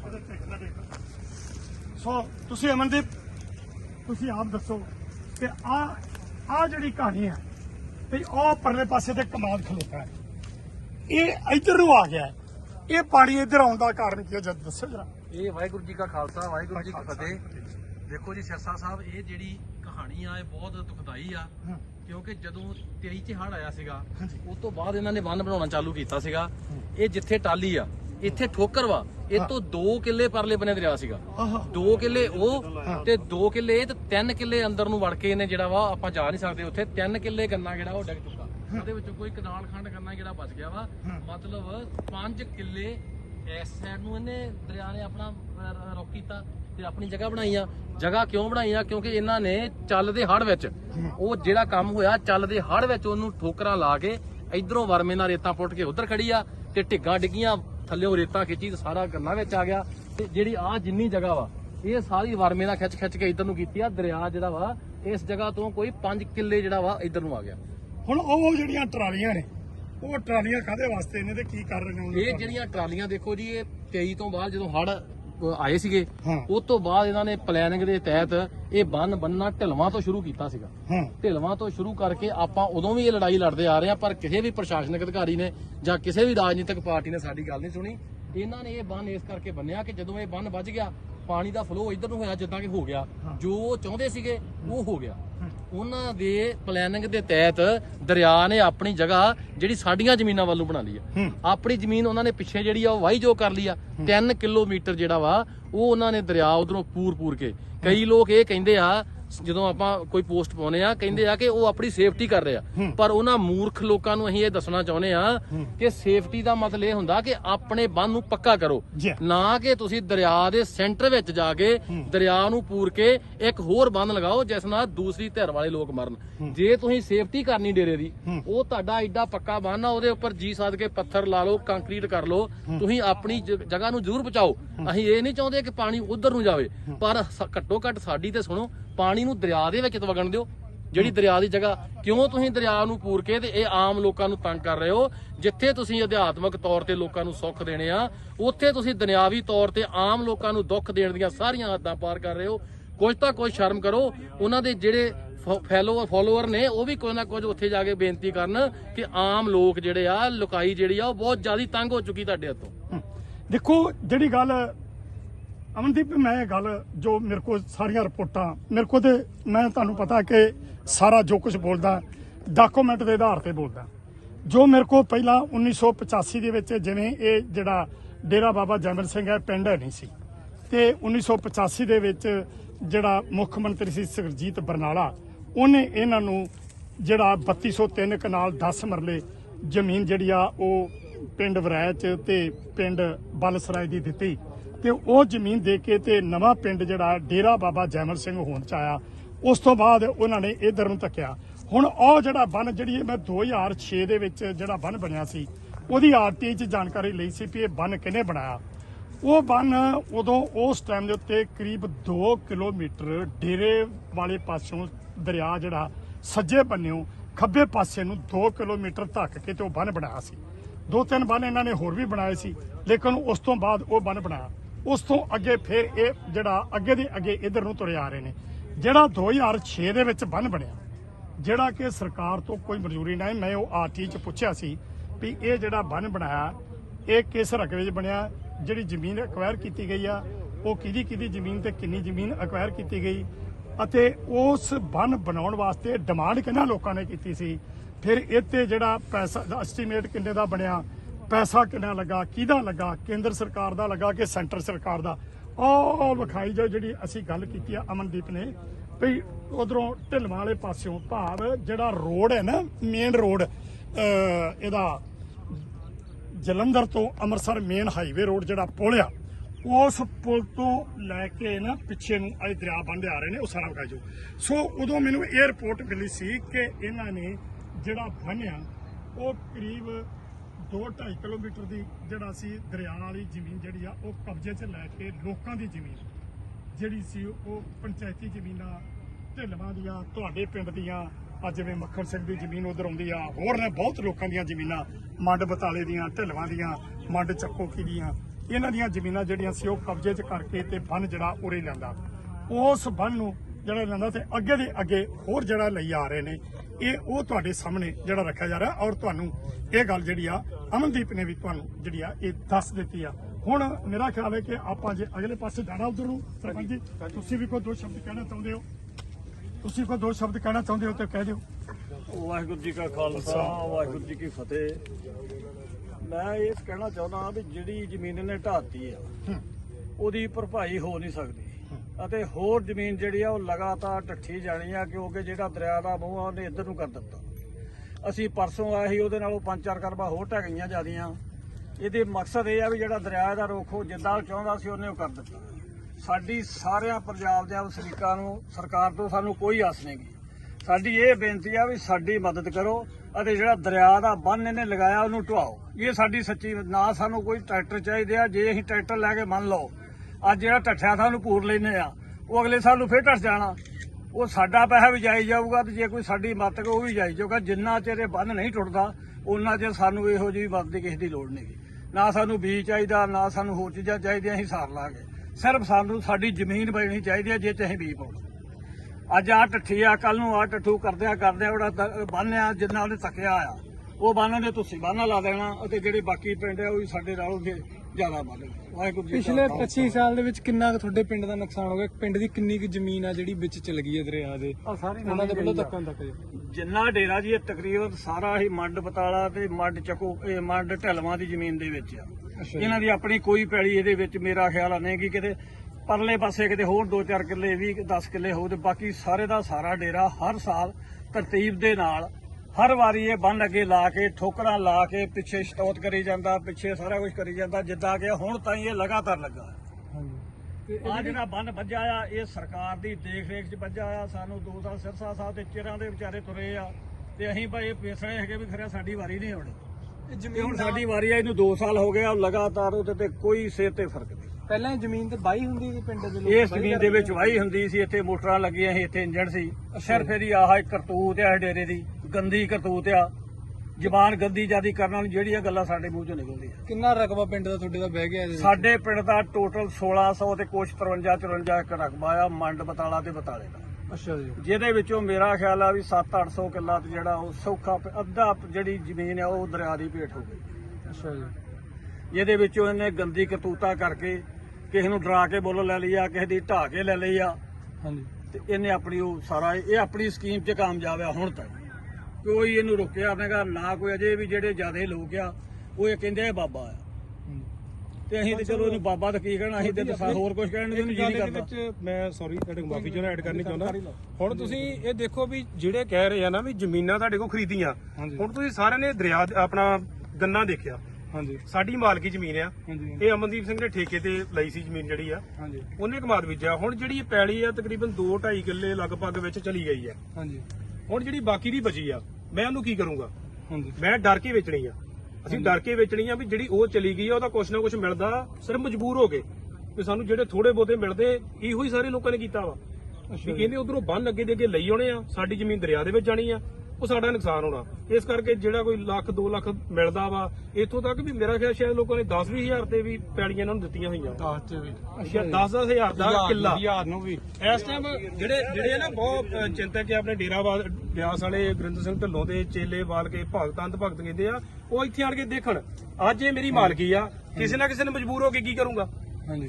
ਇੱਧਰ ਦੇਖ ਨਾ ਦੇਖ। ਸੋ, ਤੁਸੀਂ ਅਮਨਦੀਪ, ਤੁਸੀਂ ਆਪ ਦੱਸੋ ਕਿ ਆ ਆ ਜਿਹੜੀ ਕਹਾਣੀ ਹੈ ਵੀ ਉਹ ਪਰਲੇ ਪਾਸੇ ਤੇ ਕਮਾਲ ਖਲੋਤਾ ਹੈ। ਇਹ ਇੱਧਰ ਨੂੰ ਆ ਗਿਆ। ਇਹ ਪਾਣੀ ਇੱਧਰ ਆਉਣ ਦਾ ਕਾਰਨ ਕੀ ਹੈ ਜਦ ਦੱਸੋ ਜਰਾ। ਇਹ ਵਾਹਿਗੁਰੂ ਜੀ ਕਾ ਖਾਲਸਾ ਵਾਹਿਗੁਰੂ ਜੀ ਕੀ ਫਤਿਹ। ਦੇਖੋ ਜੀ ਸਿਰਸਾ ਸਾਹਿਬ ਇਹ ਜਿਹੜੀ ਕਹਾਣੀ ਆ ਇਹ ਬਹੁਤ ਦੁਖਦਾਈ ਆ। ਕਿਉਂਕਿ ਜਦੋਂ 23 ਚ ਹੜ ਆਇਆ ਸੀਗਾ। ਉਸ ਤੋਂ ਬਾਅਦ ਇਹਨਾਂ ਨੇ ਬੰਨ ਬਣਾਉਣਾ ਚਾਲੂ ਕੀਤਾ ਸੀਗਾ। ਇਹ ਜਿੱਥੇ ਟਾਲੀ ਆ ਇੱਥੇ ਠੋਕਰ ਵਾ ਇਹ ਤੋਂ 2 ਕਿੱਲੇ ਪਰਲੇ ਬਨੇ ਦਰਿਆ ਸੀਗਾ। ਆਹਾ। 2 ਕਿੱਲੇ ਉਹ ਤੇ 2 ਕਿੱਲੇ ਤੇ 3 ਕਿੱਲੇ ਅੰਦਰ ਨੂੰ ਵੜ ਕੇ ਇਹਨੇ ਜਿਹੜਾ ਵਾ ਆਪਾਂ ਜਾ ਨਹੀਂ ਸਕਦੇ ਉੱਥੇ। 3 ਕਿੱਲੇ ਗੰਨਾ ਜਿਹੜਾ ਉਹ ਡਿੱਗ ਚੁੱਕਾ। ਉਹਦੇ ਵਿੱਚੋਂ ਕੋਈ ਕਨਾਲ ਖੰਡ ਗੰਨਾ ਜਿਹੜਾ ਬਚ ਗਿਆ ਵਾ। ਮਤਲਬ 5 ਕਿੱਲੇ ਇਸ ਸਾਈਡ ਨੂੰ ਇਹਨੇ ਦਰਿਆ ਨੇ ਆਪਣਾ ਰੋਕ ਕੀਤਾ ਤੇ ਆਪਣੀ ਜਗ੍ਹਾ ਬਣਾਈ ਆ ਜਗ੍ਹਾ ਕਿਉਂ ਬਣਾਈ ਆ ਕਿਉਂਕਿ ਇਹਨਾਂ ਨੇ ਚੱਲਦੇ ਹੜ ਵਿੱਚ ਉਹ ਜਿਹੜਾ ਕੰਮ ਹੋਇਆ ਚੱਲਦੇ ਹੜ ਵਿੱਚ ਉਹਨੂੰ ਠੋਕਰਾਂ ਲਾ ਕੇ ਇਧਰੋਂ ਵਰਮੇ ਨਾਲ ਰੇਤਾਂ ਪੁੱਟ ਕੇ ਉਧਰ ਖੜੀ ਆ ਤੇ ਢਿੱਗਾਂ ਡਿੱਗੀਆਂ। ਥੱਲੇੋਂ ਰੇਤਾਂ ਖਿੱਚੀ ਤੇ ਸਾਰਾ ਗੰਨਾ ਵਿੱਚ ਆ ਗਿਆ ਤੇ ਜਿਹੜੀ ਆ ਜਿੰਨੀ ਜਗ੍ਹਾ ਵਾ ਇਹ ਸਾਰੀ ਵਰਮੇ ਨਾਲ ਖਿੱਚ ਖਿੱਚ ਕੇ ਇਧਰ ਨੂੰ ਕੀਤੀ ਆ ਦਰਿਆ ਜਿਹੜਾ ਵਾ ਇਸ ਜਗ੍ਹਾ ਤੋਂ ਕੋਈ 5 ਕਿੱਲੇ ਜਿਹੜਾ ਵਾ ਇਧਰ ਨੂੰ ਆ ਗਿਆ ਹੁਣ ਉਹ ਜਿਹੜੀਆਂ ਟਰਾਲੀਆਂ ਨੇ ਉਹ ਟਰਾਲੀਆਂ ਕਾਦੇ ਵਾਸਤੇ ਨੇ ਤੇ ਕੀ ਕਰ ਰਹੇ ਨੇ ਇਹ? ਜਿਹੜੀਆਂ ਟਰਾਲੀਆਂ ਦੇਖੋ ਜੀ ਇਹ 23 ਤੋਂ ਬਾਅਦ ਜਦੋਂ ਹੜ ਆਏ ਸੀਗੇ। ਹਾਂ। ਉਸ ਤੋਂ ਬਾਅਦ ਇਹਨਾਂ ਨੇ ਪਲੈਨਿੰਗ ਦੇ ਤਹਿਤ ਇਹ ਬੰਨ ਬੰਨਣਾ ਢਲਵਾਂ ਤੋਂ ਸ਼ੁਰੂ ਕੀਤਾ ਸੀਗਾ। ਹਾਂ। ਢਿਲਵਾਂ ਤੋਂ ਸ਼ੁਰੂ ਕਰਕੇ ਆਪਾਂ ਉਦੋਂ ਵੀ ਇਹ ਲੜਾਈ ਲੜਦੇ ਆ ਰਹੇ ਆ ਪਰ ਕਿਸੇ ਵੀ ਪ੍ਰਸ਼ਾਸਨਿਕ ਅਧਿਕਾਰੀ ਨੇ ਜਾਂ ਕਿਸੇ ਵੀ ਰਾਜਨੀਤਿਕ ਪਾਰਟੀ ਨੇ ਸਾਡੀ ਗੱਲ ਨਹੀਂ ਸੁਣੀ। ਇਹਨਾਂ ਨੇ ਇਹ ਬੰਨ ਇਸ ਕਰਕੇ ਬੰਨਿਆ ਕਿ ਜਦੋਂ ਇਹ ਬੰਨ ਵੱਜ ਗਿਆ ਪਾਣੀ ਦਾ ਫਲੋ ਇੱਧਰ ਨੂੰ ਹੋਇਆ ਜਿੱਦਾਂ ਕਿ ਹੋ ਗਿਆ। ਜੋ ਉਹ ਚਾਹੁੰਦੇ ਸੀਗੇ ਉਹ ਹੋ ਗਿਆ। ਉਹਨਾਂ ਦੇ ਪਲੈਨਿੰਗ ਦੇ ਤਹਿਤ ਦਰਿਆ ਨੇ ਆਪਣੀ ਜਗ੍ਹਾ ਜਿਹੜੀ ਸਾਡੀਆਂ ਜ਼ਮੀਨਾਂ ਵੱਲੋਂ ਬਣਾ ਲਈ ਆ। ਆਪਣੀ ਜ਼ਮੀਨ ਉਹਨਾਂ ਨੇ ਪਿੱਛੇ ਜਿਹੜੀ ਆ ਉਹ ਵਾਹੀ ਜੋ ਕਰ ਲਈ ਆ। 3 ਕਿਲੋਮੀਟਰ ਜਿਹੜਾ ਵਾ ਉਹ ਉਹਨਾਂ ਨੇ ਦਰਿਆ ਉਧਰੋਂ ਪੂਰ ਪੂਰ ਕੇ। ਕਈ ਲੋਕ ਇਹ ਕਹਿੰਦੇ ਆ ਜਦੋਂ ਆਪਾਂ ਕੋਈ ਪੋਸਟ ਪਾਉਨੇ ਆ ਕਹਿੰਦੇ ਆ ਕਿ ਉਹ ਆਪਣੀ ਸੇਫਟੀ ਕਰ ਰਹੇ ਪਰ ਉਹਨਾਂ ਮੂਰਖ ਲੋਕਾਂ ਨੂੰ ਅਸੀਂ ਇਹ ਦੱਸਣਾ ਚਾਹੁੰਦੇ ਆ ਕਿ ਸੇਫਟੀ ਦਾ ਮਤਲਬ ਇਹ ਹੁੰਦਾ ਕਿ ਆਪਣੇ ਬੰਨ ਨੂੰ ਪੱਕਾ ਕਰੋ। ਨਾ ਕਿ ਤੁਸੀਂ ਦਰਿਆ ਦੇ ਸੈਂਟਰ ਵਿੱਚ ਜਾ ਕੇ ਦਰਿਆ ਨੂੰ ਪੂਰ ਕੇ ਇੱਕ ਹੋਰ ਬੰਨ ਲਗਾਓ ਜਿਸ ਨਾਲ ਦੂਸਰੀ ਧਿਰ ਵਾਲੇ ਲੋਕ ਮਰਨ। ਜੇ ਤੁਸੀਂ ਸੇਫਟੀ ਕਰਨੀ ਡੇਰੇ ਦੀ ਉਹ ਤੁਹਾਡਾ ਐਡਾ ਪੱਕਾ ਬੰਨ ਆ ਉਹਦੇ ਉੱਪਰ ਜੀ ਸਦ ਕੇ ਪੱਥਰ ਲਾ ਲਓ ਕੰਕਰੀਟ ਕਰ ਲਓ ਤੁਸੀਂ ਆਪਣੀ ਜਗ੍ਹਾ ਨੂੰ ਜ਼ਰੂਰ ਬਚਾਓ। ਅਸੀਂ ਇਹ ਨਹੀਂ ਚਾਹੁੰਦੇ ਕਿ ਪਾਣੀ ਉਧਰ ਨੂੰ ਜਾਵੇ ਪਰ ਘੱਟੋ ਘੱਟ ਸਾਡੀ ਤੇ ਸੁਣੋ ਪਾਣੀ ਨੂੰ ਦਰਿਆ ਦੇ ਵਿੱਚ ਵਗਣ ਦਿਓ। ਜਿਹੜੀ ਦਰਿਆ ਦੀ ਜਗ੍ਹਾ, ਕਿਉਂ ਤੁਸੀਂ ਦਰਿਆ ਨੂੰ ਪੂਰ ਕੇ ਤੇ ਇਹ ਆਮ ਲੋਕਾਂ ਨੂੰ ਤੰਗ ਕਰ ਰਹੇ ਹੋ? ਜਿੱਥੇ ਤੁਸੀਂ ਅਧਿਆਤਮਕ ਤੌਰ ਤੇ ਲੋਕਾਂ ਨੂੰ ਸੁੱਖ ਦੇਣੇ ਆ, ਉੱਥੇ ਤੁਸੀਂ ਦੁਨਿਆਵੀ ਤੌਰ ਤੇ ਆਮ ਲੋਕਾਂ ਨੂੰ ਦੁੱਖ ਦੇਣ ਦੀਆਂ ਸਾਰੀਆਂ ਹੱਦਾਂ ਪਾਰ ਕਰ ਰਹੇ ਹੋ। ਕੁਝ ਤਾਂ ਕੁਝ ਸ਼ਰਮ ਕਰੋ। ਉਹਨਾਂ ਦੇ ਜਿਹੜੇ ਫੈਲੋ ਫਾਲੋਅਰ ਨੇ, ਉਹ ਵੀ ਕੁਝ ਨਾ ਕੁਝ ਉੱਥੇ ਜਾ ਕੇ ਬੇਨਤੀ ਕਰਨ ਕਿ ਆਮ ਲੋਕ ਜਿਹੜੇ ਆ, ਲੁਕਾਈ ਜਿਹੜੀ ਆ, ਉਹ ਬਹੁਤ ਜ਼ਿਆਦਾ ਤੰਗ ਹੋ ਚੁੱਕੀ ਤੁਹਾਡੇ ਹੱਥੋਂ। ਦੇਖੋ, ਜਿਹੜੀ ਗੱਲ ਅਮਨਦੀਪ, ਮੈਂ ਇਹ ਗੱਲ ਜੋ ਮੇਰੇ ਕੋਲ ਸਾਰੀਆਂ ਰਿਪੋਰਟਾਂ, ਮੇਰੇ ਕੋਲ ਤੇ ਮੈਂ ਤੁਹਾਨੂੰ ਪਤਾ ਕਿ ਸਾਰਾ ਜੋ ਕੁਝ ਬੋਲਦਾ ਡਾਕੂਮੈਂਟ ਦੇ ਆਧਾਰ ਤੇ ਬੋਲਦਾ। ਜੋ ਮੇਰੇ ਕੋਲ ਪਹਿਲਾਂ 1985 ਦੇ ਵਿੱਚ ਜਿਵੇਂ ਇਹ ਜਿਹੜਾ ਡੇਰਾ ਬਾਬਾ ਜੈਮਲ ਸਿੰਘ ਹੈ, ਪਿੰਡ ਹੈ ਨਹੀਂ ਸੀ। ਤੇ 1985 ਦੇ ਵਿੱਚ ਜਿਹੜਾ ਮੁੱਖ ਮੰਤਰੀ ਸੀ ਸੁਖਰਜੀਤ ਬਰਨਾਲਾ, ਉਹਨੇ ਇਹਨਾਂ ਨੂੰ ਜਿਹੜਾ 3203 ਕਨਾਲ 10 ਮਰਲੇ ਜ਼ਮੀਨ ਜਿਹੜੀ ਆ, ਉਹ ਪਿੰਡ ਵਰੈਚ ਤੇ ਪਿੰਡ ਬਲਸਰਾਏ ਦੀ ਦਿੱਤੀ। ਤੇ ਉਹ ਜ਼ਮੀਨ ਦੇ ਕੇ ਤੇ ਨਵਾਂ ਪਿੰਡ ਜਿਹੜਾ ਡੇਰਾ ਬਾਬਾ ਜੈਮਲ ਸਿੰਘ ਹੋਣ ਚ ਆਇਆ, ਉਸ ਤੋਂ ਬਾਅਦ ਉਹਨਾਂ ਨੇ ਇਧਰ ਨੂੰ ਤੱਕਿਆ ਹੁਣ ਉਹ ਜਿਹੜਾ ਬੰਨ ਜਿਹੜੀ ਇਹ ਮੈਂ 2006 ਦੇ ਵਿੱਚ ਜਿਹੜਾ ਬੰਨ ਬਣਿਆ ਸੀ, ਉਹਦੀ ਆਰਟੀ ਚ ਜਾਣਕਾਰੀ ਲਈ ਸੀ ਵੀ ਇਹ ਬੰਨ ਕਿਹਨੇ ਬਣਾਇਆ। ਉਹ ਬੰਨ ਉਦੋਂ ਉਸ ਟਾਈਮ ਦੇ ਉੱਤੇ ਕਰੀਬ 2 ਕਿਲੋਮੀਟਰ ਡੇਰੇ ਵਾਲੇ ਪਾਸਿਓਂ ਦਰਿਆ ਜਿਹੜਾ ਸੱਜੇ ਬੰਨਿਓ ਖੱਬੇ ਪਾਸੇ ਨੂੰ 2 ਕਿਲੋਮੀਟਰ ਧੱਕ ਕੇ ਤੇ ਉਹ ਬੰਨ ਬਣਾਇਆ ਸੀ। ਦੋ ਤਿੰਨ ਬੰਨ ਇਹਨਾਂ ਨੇ ਹੋਰ ਵੀ ਬਣਾਏ ਸੀ, ਲੇਕਿਨ ਉਸ ਤੋਂ ਬਾਅਦ ਉਹ ਬੰਨ ਬਣਾਇਆ। ਉਸ ਤੋਂ ਅੱਗੇ ਫਿਰ ਇਹ ਜਿਹੜਾ ਅੱਗੇ ਦੇ ਅੱਗੇ ਇਧਰ ਨੂੰ ਤੁਰੇ ਆ ਰਹੇ ਨੇ। ਜਿਹੜਾ 2006 ਦੇ ਵਿੱਚ ਬੰਨ ਬਣਿਆ, ਜਿਹੜਾ ਕਿ ਸਰਕਾਰ ਤੋਂ ਕੋਈ ਮਨਜ਼ੂਰੀ ਨਹੀਂ, ਮੈਂ ਉਹ ਆਰਟੀ ਚ ਪੁੱਛਿਆ ਸੀ ਵੀ ਇਹ ਜਿਹੜਾ ਬੰਨ ਬਣਾਇਆ, ਇਹ ਕਿਸ ਰਕਬੇ 'ਚ ਬਣਿਆ, ਜਿਹੜੀ ਜ਼ਮੀਨ ਐਕਵਾਇਰ ਕੀਤੀ ਗਈ ਆ, ਉਹ ਕਿਹਦੀ ਕਿਹਦੀ ਜ਼ਮੀਨ ਤੇ ਕਿੰਨੀ ਜ਼ਮੀਨ ਐਕਵਾਇਰ ਕੀਤੀ ਗਈ ਅਤੇ ਉਸ ਬੰਨ ਬਣਾਉਣ ਵਾਸਤੇ ਡਿਮਾਂਡ ਕਿੰਨਾ ਲੋਕਾਂ ਨੇ ਕੀਤੀ ਸੀ। ਫਿਰ ਇੱਥੇ ਜਿਹੜਾ ਪੈਸਾ ਐਸਟੀਮੇਟ ਕਿੰਨੇ ਦਾ ਬਣਿਆ ਪੈਸਾ ਕਿੰਨਾ ਲੱਗਾ, ਕਿਹਦਾ ਲੱਗਾ, ਕੇਂਦਰ ਸਰਕਾਰ ਦਾ ਲੱਗਾ ਕਿ ਸੈਂਟਰ ਸਰਕਾਰ ਦਾ? ਉਹ ਵਿਖਾਈ ਜੋ ਜਿਹੜੀ ਅਸੀਂ ਗੱਲ ਕੀਤੀ ਆ, ਅਮਨਦੀਪ ਨੇ, ਵੀ ਉਧਰੋਂ ਢਿਲਵਾਂ ਵਾਲੇ ਪਾਸਿਓਂ ਭਾਵ ਜਿਹੜਾ ਰੋਡ ਹੈ ਨਾ ਮੇਨ ਰੋਡ ਇਹਦਾ ਜਲੰਧਰ ਤੋਂ ਅੰਮ੍ਰਿਤਸਰ ਮੇਨ ਹਾਈਵੇ ਰੋਡ ਜਿਹੜਾ ਪੁਲ ਆ, ਉਸ ਪੁਲ ਤੋਂ ਲੈ ਕੇ ਨਾ ਪਿੱਛੇ ਨੂੰ ਇਹ ਦਰਿਆ ਬੰਦੇ ਆ ਰਹੇ ਨੇ, ਉਹ ਸਾਰਾ ਵਿਖਾਈ ਜੋ ਸੋ ਉਦੋਂ ਮੈਨੂੰ ਇਹ ਰਿਪੋਰਟ ਮਿਲੀ ਸੀ ਕਿ ਇਹਨਾਂ ਨੇ ਜਿਹੜਾ ਬੰਨਿਆ ਉਹ ਕਰੀਬ 2.5 ਕਿਲੋਮੀਟਰ ਦੀ ਜਿਹੜਾ ਸੀ ਦਰਿਆ ਵਾਲੀ ਜ਼ਮੀਨ ਜਿਹੜੀ ਆ, ਉਹ ਕਬਜ਼ੇ 'ਚ ਲੈ ਕੇ ਲੋਕਾਂ ਦੀ ਜ਼ਮੀਨ ਜਿਹੜੀ ਸੀ, ਉਹ ਪੰਚਾਇਤੀ ਜ਼ਮੀਨਾਂ ਢਿੱਲਵਾਂ ਦੀਆਂ, ਤੁਹਾਡੇ ਪਿੰਡ ਦੀਆਂ ਅੱਜ ਜਿਵੇਂ ਮੱਖਣ ਸਿੰਘ ਦੀ ਜ਼ਮੀਨ ਉਧਰ ਆਉਂਦੀ ਆ, ਹੋਰ ਨੇ ਬਹੁਤ ਲੋਕਾਂ ਦੀਆਂ ਜ਼ਮੀਨਾਂ, ਮੰਡ ਬਤਾਲੇ ਦੀਆਂ, ਢਿੱਲਵਾਂ ਦੀਆਂ, ਮੰਡ ਚੱਕੋਕੀ ਦੀਆਂ, ਇਹਨਾਂ ਦੀਆਂ ਜ਼ਮੀਨਾਂ ਜਿਹੜੀਆਂ ਸੀ, ਉਹ ਕਬਜ਼ੇ 'ਚ ਕਰਕੇ ਤੇ ਬੰਨ ਜਿਹੜਾ ਉਰੇ ਲੈਂਦਾ ਉਸ ਬੰਨ ਨੂੰ ਜਿਹੜਾ ਲੈਂਦਾ ਤੇ ਅੱਗੇ ਦੇ ਅੱਗੇ ਹੋਰ ਜਿਹੜਾ ਲਈ ਆ ਰਹੇ ਨੇ ਇਹ ਉਹ ਤੁਹਾਡੇ ਸਾਹਮਣੇ ਜਿਹੜਾ ਰੱਖਿਆ ਜਾ ਰਿਹਾ ਔਰ ਤੁਹਾਨੂੰ ਇਹ ਗੱਲ ਜਿਹੜੀ ਆ ਅਮਨਦੀਪ ਨੇ ਵੀ ਤੁਹਾਨੂੰ ਜਿਹੜੀ ਆ ਇਹ ਦੱਸ ਦਿੱਤੀ ਆ। ਹੁਣ ਮੇਰਾ ਖਿਆਲ ਹੈ ਕਿ ਆਪਾਂ ਜੇ ਅਗਲੇ ਪਾਸੇ ਜਾਣਾ ਉਧਰ ਨੂੰ ਸਰਪੰਚ ਜੀ ਤੁਸੀਂ ਵੀ ਕੋਈ ਦੋ ਸ਼ਬਦ ਕਹਿਣਾ ਚਾਹੁੰਦੇ ਹੋ? ਤੁਸੀਂ ਕੋਈ ਦੋ ਸ਼ਬਦ ਕਹਿਣਾ ਚਾਹੁੰਦੇ ਹੋ ਤੇ ਕਹਿ ਦਿਓ। ਵਾਹਿਗੁਰੂ ਜੀ ਕਾ ਖਾਲਸਾ ਵਾਹਿਗੁਰੂ ਜੀ ਕੀ ਫਤਿਹ। ਮੈਂ ਇਹ ਕਹਿਣਾ ਚਾਹੁੰਦਾ ਵੀ ਜਿਹੜੀ ਜ਼ਮੀਨ ਇਹਨੇ ਢਾਤੀ ਆ ਉਹਦੀ ਭਰਪਾਈ ਹੋ ਨਹੀਂ ਸਕਦੀ। ਅਤੇ ਹੋਰ ਜ਼ਮੀਨ ਜਿਹੜੀ ਆ ਉਹ ਲਗਾਤਾਰ ਢੱਠੀ ਜਾਣੀ ਆ, ਕਿਉਂਕਿ ਜਿਹੜਾ ਦਰਿਆ ਦਾ ਮੂੰਹ ਆ, ਉਹਨੇ ਇੱਧਰ ਨੂੰ ਕਰ ਦਿੱਤਾ। ਅਸੀਂ ਪਰਸੋਂ ਆਏ ਸੀ, ਉਹਦੇ ਨਾਲੋਂ ਪੰਜ ਚਾਰ ਕਰਬਾ ਹੋਰ ਢਹਿ ਗਈਆਂ ਜਿਆਦੀਆਂ। ਇਹਦੇ ਮਕਸਦ ਇਹ ਆ ਵੀ ਜਿਹੜਾ ਦਰਿਆ ਦਾ ਰੁੱਖ, ਉਹ ਜਿੱਦਾਂ ਉਹ ਚਾਹੁੰਦਾ ਸੀ, ਉਹਨੇ ਉਹ ਕਰ ਦਿੱਤਾ। ਸਾਡੀ ਸਾਰਿਆਂ ਪੰਜਾਬ ਦੇ ਵਸਨੀਕਾਂ ਨੂੰ, ਸਰਕਾਰ ਤੋਂ ਸਾਨੂੰ ਕੋਈ ਆਸ ਨਹੀਂ ਸਾਡੀ ਇਹ ਬੇਨਤੀ ਆ ਵੀ ਸਾਡੀ ਮਦਦ ਕਰੋ ਅਤੇ ਜਿਹੜਾ ਦਰਿਆ ਦਾ ਬੰਨ ਇਹਨੇ ਲਗਾਇਆ, ਉਹਨੂੰ ਢਵਾਓ ਇਹ ਸਾਡੀ ਸੱਚੀ ਨਾ ਸਾਨੂੰ ਕੋਈ ਟਰੈਕਟਰ ਚਾਹੀਦੇ ਆ, ਜੇ ਅਸੀਂ ਟਰੈਕਟਰ ਲੈ ਕੇ ਮੰਨ ਲਓ ਅੱਜ ਜਿਹੜਾ ਟੱਠਿਆ ਸਾਨੂੰ ਪੂਰ ਲੈਨੇ ਆ, ਉਹ ਅਗਲੇ ਸਾਲ ਨੂੰ ਫੇਰ ਟੱਟ ਜਾਣਾ। ਉਹ ਸਾਡਾ ਪੈਸਾ ਵੀ ਜਾਈ ਜਾਊਗਾ ਤੇ ਜੇ ਕੋਈ ਸਾਡੀ ਮਦਦ ਕਰੇ, ਉਹ ਵੀ ਜਾਈ ਜਾਊਗਾ। ਜਿੰਨਾ ਚਿਰ ਇਹ ਬੰਨ ਨਹੀਂ ਟੁੱਟਦਾ ਉਹਨਾਂ ਚਿਰ ਸਾਨੂੰ ਇਹੋ ਜਿਹੀ ਮਦਦ ਦੀ ਕਿਸੇ ਦੀ ਲੋੜ ਨਹੀਂ ਨਾ ਸਾਨੂੰ ਬੀਜ ਚਾਹੀਦਾ, ਨਾ ਸਾਨੂੰ ਹੋਰ ਚੀਜ਼ਾਂ ਚਾਹੀਦੀਆਂ, ਅਸੀਂ ਸਾਰ ਲਾਂਗੇ ਸਿਰਫ ਸਾਨੂੰ ਸਾਡੀ ਜ਼ਮੀਨ ਬਚਣੀ ਚਾਹੀਦੀ ਹੈ ਜੇ ਚ ਅਸੀਂ ਬੀਜ ਪਾਉਣਾ। ਅੱਜ ਆ ਟੱਠੀ ਆ ਕੱਲ ਨੂੰ ਆ ਟੱਠੂ ਕਰਦਿਆਂ ਕਰਦਿਆਂ ਉਹਦਾ ਬੰਨਿਆ, ਜਿੰਨਾ ਉਹਨੇ ਤੱਕਿਆ ਆ, ਉਹ ਬੰਨ ਦੇ ਤੁਸੀਂ ਬੰਨ ਲਾ ਦੇਣਾ, ਅਤੇ ਜਿਹੜੇ ਬਾਕੀ ਪਿੰਡ ਆ, ਉਹ ਵੀ ਸਾਡੇ ਨਾਲੋਂ ਫਿਰ ਜ਼ਿਆਦਾ ਬੰਨ ਵਾਹਿਗੁਰੂ ਜੀ ਕਾ ਪਿਛਲੇ ਖਾਲਸਾ। 25 ਸਾਲ ਦੇ ਵਿੱਚ ਕਿੰਨਾ ਕੁ ਤੁਹਾਡੇ ਪਿੰਡ ਦਾ ਨੁਕਸਾਨ ਹੋ ਗਿਆ? ਪਿੰਡ ਦੀ ਕਿੰਨੀ ਕੁ ਜ਼ਮੀਨ ਆ ਜਿਹੜੀ ਵਿੱਚ ਚਲ ਗਈ ਹੈ ਦਰਿਆ ਦੇ? ਸਾਰੀ ਉਹਨਾਂ ਦੇ ਵੱਲੋਂ ਧੱਕਾ ਤੱਕ ਜਿੰਨਾ ਡੇਰਾ ਜੀ ਇਹ ਤਕਰੀਬਨ ਸਾਰਾ ਹੀ ਮੰਡ ਬਤਾਲਾ ਤੇ ਮੰਡ ਚੱਕੋ ਇਹ ਮੰਡ ਢਲਵਾਂ ਦੀ ਜ਼ਮੀਨ ਦੇ ਵਿੱਚ ਆ। ਅੱਛਾ ਜੀ। ਇਹਨਾਂ ਦੀ ਆਪਣੀ ਕੋਈ ਪੈੜੀ ਇਹਦੇ ਵਿੱਚ ਮੇਰਾ ਖਿਆਲ ਆ ਨਹੀਂ ਕਿ ਕਿਤੇ ਪਰਲੇ ਪਾਸੇ ਕਿਤੇ ਹੋਰ 2-4 ਕਿੱਲੇ 20 10 ਕਿੱਲੇ ਹੋ ਤੇ ਬਾਕੀ ਸਾਰੇ ਦਾ ਸਾਰਾ ਡੇਰਾ ਹਰ ਸਾਲ ਤਰਤੀਬ ਦੇ ਨਾਲ ਹਰ ਵਾਰੀ ਇਹ ਬੰਨ ਅੱਗੇ ਲਾ ਕੇ ਠੋਕਰਾਂ ਲਾ ਕੇ ਪਿੱਛੇ ਸਟੋਤ ਕਰੀ ਜਾਂਦਾ ਪਿੱਛੇ ਸਾਰਾ ਕੁਝ ਕਰੀ ਜਾਂਦਾ ਜਿੱਦਾਂ ਕਿ ਹੁਣ ਤਾਂ ਇਹ ਲਗਾਤਾਰ ਲੱਗਾ। ਹਾਂਜੀ। ਤੇ ਆ ਜਿਹੜਾ ਬੰਨ ਵੱਜਾ ਆ ਇਹ ਸਰਕਾਰ ਦੀ ਦੇਖ ਰੇਖ 'ਚ ਵੱਜਾ ਆ ਸਾਨੂੰ ਦੋ ਸਾਲ ਸਿਰਸਾ ਸਾਹਿਬ ਦੇ ਚਿਰਾਂ ਦੇ ਵਿਚਾਰੇ ਤੁਰੇ ਆ ਤੇ ਅਸੀਂ ਭਾਈ ਇਹ ਪੇਸਣੇ ਹੈਗੇ ਵੀ ਖਰਿਆ ਸਾਡੀ ਵਾਰੀ ਨਹੀਂ ਆਉਣੀ। ਇਹ ਤੇ ਜ਼ਮੀਨ ਹੁਣ ਸਾਡੀ ਵਾਰੀ ਆ ਇਹਨੂੰ 2 ਸਾਲ ਹੋ ਗਏ ਆ ਲਗਾਤਾਰ ਉਹਦੇ ਤੇ ਕੋਈ ਸਿਰ ਤੇ ਫ਼ਰਕ ਨਹੀਂ। ਪਹਿਲਾਂ ਇਹ ਜ਼ਮੀਨ ਤੇ ਬਾਈ ਹੁੰਦੀ ਸੀ ਪਿੰਡ ਦੇ ਲੋਕ ਇਸ ਜ਼ਮੀਨ ਦੇ ਵਿੱਚ ਵਾਹੀ ਹੁੰਦੀ ਸੀ ਇੱਥੇ ਮੋਟਰਾਂ ਲੱਗੀਆਂ ਸੀ ਇੱਥੇ ਇੰਜਣ ਸੀ ਸਿਰਫ ਇਹਦੀ ਆਹ ਇੱਕ ਕਰਤੂਤ ਆ ਡੇਰੇ ਦੀ। ਗੰਦੀ ਕਰਤੂਤ ਆ ਜ਼ਬਾਨ ਗੰਦੀ ਜਿਆਦੀ ਕਰਨ ਵਾਲੀ ਜਿਹੜੀਆਂ ਗੱਲਾਂ ਸਾਡੇ ਮੂੰਹ ਚੋਂ ਨਿਕਲਦੀਆਂ। ਕਿੰਨਾ ਰਕਬਾ ਪਿੰਡ ਦਾ ਤੁਹਾਡੇ ਦਾ ਬਹਿ ਗਿਆ ਇਹਦੇ ਵਿੱਚ? ਸਾਡੇ ਪਿੰਡ ਦਾ ਟੋਟਲ 1600 ਤੇ ਕੁਛ 53 54 ਇੱਕ ਰਕਬਾ ਆ ਮੰਡ ਬਤਾਲਾ ਤੇ ਬਤਾਲੇ ਦਾ। ਅੱਛਾ ਜੀ। ਜਿਹਦੇ ਵਿੱਚੋਂ ਮੇਰਾ ਖਿਆਲ ਆ ਵੀ 7-800 ਕਿੱਲਾ ਤੇ ਜਿਹੜਾ ਉਹ ਸੌਖਾ ਪ- ਅੱਧਾ ਜਿਹੜੀ ਜ਼ਮੀਨ ਆ ਉਹ ਦਰਿਆ ਦੀ ਭੇਟ ਹੋ ਗਈ। ਅੱਛਾ ਜੀ। ਜਿਹਦੇ ਵਿੱਚੋਂ ਇਹਨੇ ਗੰਦੀ ਕਰਤੂਤਾ ਕਰਕੇ ਕਿਸੇ ਨੂੰ ਡਰਾ ਕੇ ਬੋਲ ਲੈ ਲਈ ਆ ਕਿਸੇ ਦੀ ਢਾ ਕੇ ਲੈ ਲਈ ਆ। ਹਾਂਜੀ। ਤੇ ਇਹਨੇ ਆਪਣੀ ਉਹ ਸਾਰਾ ਇਹ ਆਪਣੀ ਸਕੀਮ 'ਚ ਕਾਮਯਾਬ ਆ ਹੁਣ ਤੱਕ। ਕੋਈ ਇਹਨੂੰ ਰੁਕਿਆ? ਨਹੀਂਗਾ ਨਾ ਕੋਈ ਅਜੇ ਵੀ ਜਿਹੜੇ ਜ਼ਿਆਦੇ ਲੋਕ ਆ ਉਹ ਇਹ ਕਹਿੰਦੇ ਆ ਬਾਬਾ ਆ। ਤੇ ਅਸੀਂ ਤੇ ਚਲੋ ਇਹਨੂੰ ਬਾਬਾ ਤਾਂ ਕੀ ਕਹਿਣਾ ਅਸੀਂ ਤੇ ਦੱਸਾਂ ਹੋਰ ਕੁਝ ਕਹਿਣ ਨੂੰ ਜੀ ਨਹੀਂ ਗੱਲ ਦੇ ਕਰਦਾ ਵਿੱਚ ਮੈਂ ਸੌਰੀ ਤੁਹਾਡੇ ਕੋਲ ਮਾਫੀ ਚਾਹੁੰਦਾ ਐਡ ਕਰਨੀ ਚਾਹੁੰਦਾ। ਹੁਣ ਤੁਸੀਂ ਇਹ ਦੇਖੋ ਵੀ ਜਿਹੜੇ ਕਹਿ ਰਹੇ ਆ ਨਾ ਵੀ ਜ਼ਮੀਨਾਂ ਤੁਹਾਡੇ ਕੋਲ ਖਰੀਦੀਆਂ ਹਾਂਜੀ। ਹੁਣ ਤੁਸੀਂ ਸਾਰਿਆਂ ਨੇ ਦਰਿਆ ਆਪਣਾ ਗੰਨਾ ਦੇਖਿਆ। ਹਾਂਜੀ। ਸਾਡੀ ਮਾਲਕੀ ਜ਼ਮੀਨ ਆ। ਹਾਂਜੀ। ਇਹ ਅਮਨਦੀਪ ਸਿੰਘ ਨੇ ਠੇਕੇ ਤੇ ਲਈ ਸੀ ਜ਼ਮੀਨ ਜਿਹੜੀ ਆ। ਹਾਂਜੀ। ਉਹਨੇ ਕਮਾਦ ਬੀਜਿਆ। ਹੁਣ ਜਿਹੜੀ ਇਹ ਪੈਲੀ ਆ ਤਕਰੀਬਨ 2 2.5 ਕਿੱਲੇ ਲਗਭਗ ਵਿੱਚ ਚਲੀ ਗਈ ਆ। ਹਾਂਜੀ। ਹੁਣ ਜਿਹੜੀ ਬਾਕੀ ਦੀ ਬਚੀ ਆ ਮੈਂ ਉਹਨੂੰ ਕੀ ਕਰੂੰਗਾ? ਹਾਂਜੀ। ਮੈਂ ਡਰ ਕੇ ਵੇਚਣੀ ਆ। ਅਸੀਂ ਡਰ ਕੇ ਵੇਚਣੀ ਆ ਵੀ ਜਿਹੜੀ ਉਹ ਚਲੀ ਗਈ ਆ ਉਹਦਾ ਕੁਛ ਨਾ ਕੁਛ ਮਿਲਦਾ ਸਿਰਫ ਮਜਬੂਰ ਹੋ ਕੇ। ਵੀ ਸਾਨੂੰ ਜਿਹੜੇ ਥੋੜੇ ਬਹੁਤੇ ਮਿਲਦੇ ਇਹੋ ਹੀ ਸਾਰੇ ਲੋਕਾਂ ਨੇ ਕੀਤਾ ਵਾ। ਵੀ ਕਹਿੰਦੇ ਉਧਰੋਂ ਬੰਨ ਅੱਗੇ ਦੇ ਅੱਗੇ ਲਈ ਆਉਣੇ ਆ ਸਾਡੀ ਜ਼ਮੀਨ ਦਰਿਆ ਦੇ ਵਿੱਚ ਜਾਣੀ ਆ। ਉਹ ਸਾਡਾ ਨੁਕਸਾਨ ਹੋਣਾ। ਇਸ ਕਰਕੇ ਜਿਹੜਾ ਕੋਈ ਲੱਖ 2 ਲੱਖ ਮਿਲਦਾ ਵਾ ਇੱਥੋਂ ਤੱਕ ਵੀ ਮੇਰਾ ਖਿਆਲ ਸ਼ਾਇਦ ਲੋਕਾਂ ਨੇ 10 ਹਜ਼ਾਰ ਤੇ ਵੀ ਪੈਲੀਆਂ ਇਹਨਾਂ ਨੂੰ ਦਿੱਤੀਆਂ ਹੋਈਆਂ। 10 ਚ ਵੀ। ਅੱਛਾ 10 ਹਜ਼ਾਰ ਦਾ ਕਿੱਲਾ। ਹਜ਼ਾਰ ਨੂੰ ਵੀ। ਇਸ ਟਾਈਮ ਜਿਹੜੇ ਜਿਹੜੇ ਨਾ ਬਹੁਤ ਚਿੰਤਕ ਆ ਆਪਣੇ ਡੇਰਾਬਾਦ ਬਿਆਸ ਵਾਲੇ ਗੁਰਿੰਦਰ ਸਿੰਘ ਢੱਲੋਂ ਦੇ ਚੇਲੇ ਵਾਲ ਕੇ ਭਗਤ ਅੰਤ ਭਗਤ ਕਹਿੰਦੇ ਆ ਉਹ ਇੱਥੇ ਆਣ ਕੇ ਦੇਖਣ ਅੱਜ ਇਹ ਮੇਰੀ ਮਾਲਕੀ ਆ ਕਿਸੇ ਨਾ ਕਿਸੇ ਨੇ ਮਜਬੂਰ ਹੋ ਕੇ ਕੀ ਕਰੂੰਗਾ? ਹਾਂਜੀ।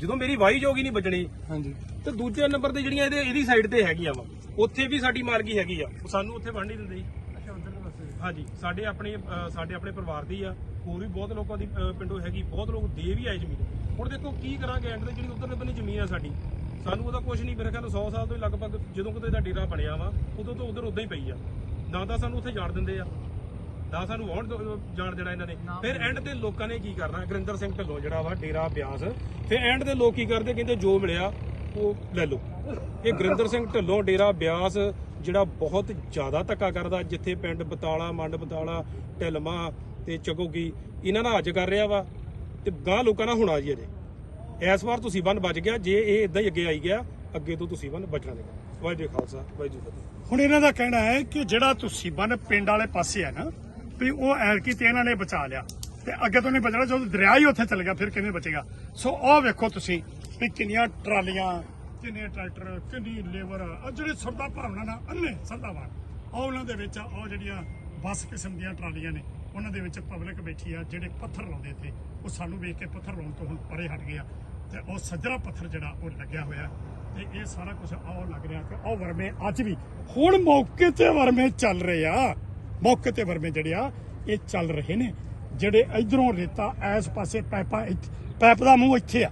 ਜਦੋਂ ਮੇਰੀ ਵਾਹੀ ਜੋਗੀ ਨਹੀਂ ਬਚਣੀ ਹਾਂਜੀ। ਤੇ ਦੂਜੇ ਨੰਬਰ ਤੇ ਜਿਹੜੀਆਂ ਇਹਦੇ ਇਹਦੀ ਸਾਈਡ ਤੇ ਹੈਗੀਆਂ ਵਾ। ਉੱਥੇ ਵੀ ਸਾਡੀ ਮਾਲਕੀ ਹੈਗੀ ਆ। ਉਹ ਸਾਨੂੰ ਉੱਥੇ ਵੰਡ ਨਹੀਂ ਦਿੰਦੇ ਜੀ। ਅੱਛਾ ਉਧਰ ਦੇ ਪਾਸੇ ਹਾਂਜੀ ਸਾਡੇ ਆਪਣੇ ਅ, ਸਾਡੇ ਆਪਣੇ ਪਰਿਵਾਰ ਦੀ ਆ। ਹੋਰ ਵੀ ਬਹੁਤ ਲੋਕਾਂ ਦੀ ਅ, ਪਿੰਡੋਂ ਹੈਗੀ ਬਹੁਤ ਲੋਕ ਦੇ ਵੀ ਆਏ ਜ਼ਮੀਨ। ਹੁਣ ਦੇਖੋ ਕੀ ਕਰਾਂਗੇ ਐਂਡ ਤੇ ਜਿਹੜੀ ਉਧਰਲੇ ਬੰਨੇ ਜ਼ਮੀਨ ਆ ਸਾਡੀ। ਸਾਨੂੰ ਉਹਦਾ ਕੁਝ ਨਹੀਂ ਮੇਰੇ ਖਿਆਲ 100 ਸਾਲ ਤੋਂ ਹੀ ਲਗਭਗ ਜਦੋਂ ਕਿਤੇ ਦਾ ਡੇਰਾ ਬਣਿਆ ਵਾ ਉਦੋਂ ਤੋਂ ਉਧਰ ਉਦਾਂ ਹੀ ਪਈ ਆ। ਨਾ ਤਾਂ ਸਾਨੂੰ ਉੱਥੇ ਜਾਣ ਦਿੰਦੇ ਆ ਨਾ ਸਾਨੂੰ ਵਾਹਣ ਜਾਣ ਦੇਣਾ ਇਹਨਾਂ ਨੇ। ਫਿਰ ਐਂਡ ਤੇ ਲੋਕਾਂ ਨੇ ਕੀ ਕਰਨਾ? ਗੁਰਿੰਦਰ ਸਿੰਘ ਢੱਲੋਂ ਜਿਹੜਾ ਵਾ ਡੇਰਾ ਬਿਆਸ। ਫਿਰ ਐਂਡ ਤੇ ਲੋਕ ਕੀ ਕਰਦੇ? ਕਹਿੰਦੇ ਜੋ ਮਿਲਿਆ ਉਹ ਲੈ ਲਓ। ਇਹ ਗੁਰਿੰਦਰ ਸਿੰਘ ਢੱਲੋਂ ਡੇਰਾ ਬਿਆਸ, ਜਿਹੜਾ ਬਹੁਤ ਜ਼ਿਆਦਾ ਧੱਕਾ ਕਰਦਾ, ਜਿੱਥੇ ਪਿੰਡ ਬਤਾਲਾ, ਮੰਡ ਬਤਾਲਾ, ਢਿਲਮਾ ਤੇ ਚਗੋਗੀ ਇਹਨਾਂ ਨਾਲ ਅੱਜ ਕਰ ਰਿਹਾ ਵਾ। ਤੇ ਗਾਂ ਲੋਕਾਂ ਨਾਲ ਹੋਣਾ ਜੀ ਅਜੇ ਇਸ ਵਾਰ ਤੁਸੀਂ ਬੰਨ ਬਚ ਗਿਆ, ਜੇ ਇਹ ਇਦਾਂ ਹੀ ਅੱਗੇ ਆਈ ਗਿਆ, ਅੱਗੇ ਤੋਂ ਤੁਸੀਂ ਬੰਨ ਬਚਣਾ ਨਹੀਂ ਵਾਹਿਗੁਰੂ ਖਾਲਸਾ, ਵਾਹਿਗੁਰੂ ਫਤਿਹ। ਹੁਣ ਇਹਨਾਂ ਦਾ ਕਹਿਣਾ ਹੈ ਕਿ ਜਿਹੜਾ ਤੁਸੀਂ ਬੰਨ ਪਿੰਡ ਵਾਲੇ ਪਾਸੇ ਹੈ ਨਾ, ਵੀ ਉਹ ਐਲਕੀ ਤੇ ਇਹਨਾਂ ਨੇ ਬਚਾ ਲਿਆ। ਤੇ ਅੱਗੇ ਤੋਂ ਨਹੀਂ ਬਚਣਾ, ਜਦੋਂ ਦਰਿਆ ਹੀ ਉੱਥੇ ਚਲ ਗਿਆ, ਫਿਰ ਕਿਵੇਂ ਬਚੇਗਾ? ਸੋ ਉਹ ਵੇਖੋ ਤੁਸੀਂ ਵੀ ਕਿੰਨੀਆਂ ਟਰਾਲੀਆਂ, ਕਿੰਨੇ ਟਰੈਕਟਰ, ਕਿੰਨੀ ਲੇਬਰ ਆ ਜਿਹੜੇ ਸਰਦਾ ਭਾਵਨਾ ਨਾਲ ਅੰਨੇ ਸਰਦਾਵਾਨ ਆ ਉਹਨਾਂ ਦੇ ਵਿੱਚ ਉਹ ਜਿਹੜੀਆਂ ਬੱਸ ਕਿਸਮ ਦੀਆਂ ਟਰਾਲੀਆਂ ਨੇ, ਉਹਨਾਂ ਦੇ ਵਿੱਚ ਪਬਲਿਕ ਬੈਠੀ ਆ, ਜਿਹੜੇ ਪੱਥਰ ਲਾਉਂਦੇ ਤੇ ਉਹ ਸਾਨੂੰ ਵੇਖ ਕੇ ਪੱਥਰ ਲਾਉਣ ਤੋਂ ਹੁਣ ਪਰੇ ਹਟ ਗਿਆ ਤੇ ਉਹ ਸੱਜਰਾ ਪੱਥਰ ਜਿਹੜਾ, ਉਹ ਲੱਗਿਆ ਹੋਇਆ। ਤੇ ਇਹ ਸਾਰਾ ਕੁਝ ਆਹ ਲੱਗ ਰਿਹਾ ਕਿ ਉਹ ਵਰਮੇ ਅੱਜ ਵੀ। ਹੁਣ ਮੌਕੇ ਤੇ ਵਰਮੇ ਚੱਲ ਰਹੇ ਆ। ਮੌਕੇ ਤੇ ਵਰਮੇ ਜਿਹੜੇ ਆ, ਇਹ ਚੱਲ ਰਹੇ ਨੇ। ਜਿਹੜੇ ਇਧਰੋਂ ਰੇਤਾ ਇਸ ਪਾਸੇ ਪਾਈਪਾਂ ਇੱਥੇ- ਪਾਈਪ ਦਾ ਮੂੰਹ ਇੱਥੇ ਆ।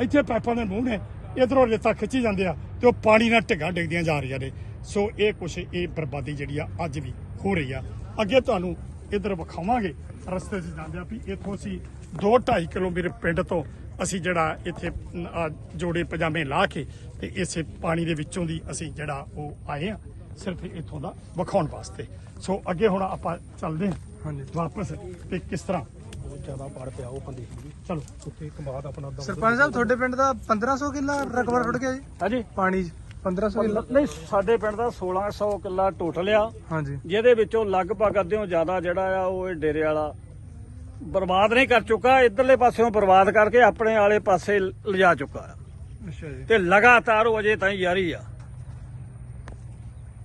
ਇੱਥੇ ਪਾਈਪਾਂ ਦੇ ਮੂੰਹ ਨੇ ਇਧਰੋਂ ਰੇਤਾ ਖਿੱਚੀ ਜਾਂਦੇ ਆ ਤੇ ਉਹ ਪਾਣੀ ਨਾਲ ਢਿੱਗਾਂ ਡਿੱਗਦੀਆਂ ਜਾ ਰਹੀਆਂ ਨੇ। ਸੋ ਇਹ ਕੁਛ ਇਹ ਬਰਬਾਦੀ ਜਿਹੜੀ ਆ ਅੱਜ ਵੀ ਹੋ ਰਹੀ ਆ। ਅੱਗੇ ਤੁਹਾਨੂੰ ਇਧਰ ਵਿਖਾਵਾਂਗੇ ਰਸਤੇ 'ਚ ਜਾਂਦੇ ਆ ਵੀ ਇੱਥੋਂ ਅਸੀਂ 2.5 ਕਿਲੋਮੀਟਰ ਪਿੰਡ ਤੋਂ ਅਸੀਂ ਜਿਹੜਾ ਇੱਥੇ ਜੋੜੇ ਪਜਾਮੇ ਲਾ ਕੇ ਤੇ ਇਸੇ ਪਾਣੀ ਦੇ ਵਿੱਚੋਂ ਦੀ ਅਸੀਂ ਜਿਹੜਾ ਉਹ ਆਏ ਆ ਸਿਰਫ ਇੱਥੋਂ ਦਾ ਵਿਖਾਉਣ ਵਾਸਤੇ। ਸੋ ਅੱਗੇ ਹੁਣ ਆਪਾਂ ਚੱਲਦੇ ਹਾਂ ਹਾਂਜੀ। ਵਾਪਸ ਤੇ ਕਿਸ ਤਰ੍ਹਾਂ ਬਹੁਤ ਜ਼ਿਆਦਾ ਪੜ ਪਿਆ ਉਹ ਬੰਦੇ ਚਲੋ ਉੱਥੇ ਕਮਾਦ ਆਪਣਾ ਦਮ ਸਰਪੰਚ ਸਾਹਿਬ ਤੁਹਾਡੇ ਪਿੰਡ ਦਾ 1500 ਕਿੱਲਾ ਰਕਬਾ ਟੁੱਟ ਗਿਆ ਜੀ? ਹਾਂਜੀ। ਪਾਣੀ 'ਚ 1500 ਕਿੱਲਾ। ਨਹੀਂ ਸਾਡੇ ਪਿੰਡ ਦਾ 1600 ਕਿੱਲਾ ਟੋਟਲ ਆ ਹਾਂਜੀ। ਜਿਹਦੇ ਵਿੱਚੋਂ ਲਗਭਗ ਅੱਧਿਓਂ ਜ਼ਿਆਦਾ ਜਿਹੜਾ ਆ ਉਹ ਇਹ ਡੇਰੇ ਵਾਲਾ ਬਰਬਾਦ ਨਹੀਂ ਕਰ ਚੁੱਕਾ ਇਧਰਲੇ ਪਾਸਿਓਂ ਬਰਬਾਦ ਕਰਕੇ ਆਪਣੇ ਵਾਲੇ ਪਾਸੇ ਲਿਜਾ ਚੁੱਕਾ ਆ। ਅੱਛਾ ਜੀ। ਤੇ ਲਗਾਤਾਰ ਉਹ ਅਜੇ ਤਾਈਂ ਜਾਰੀ ਆ।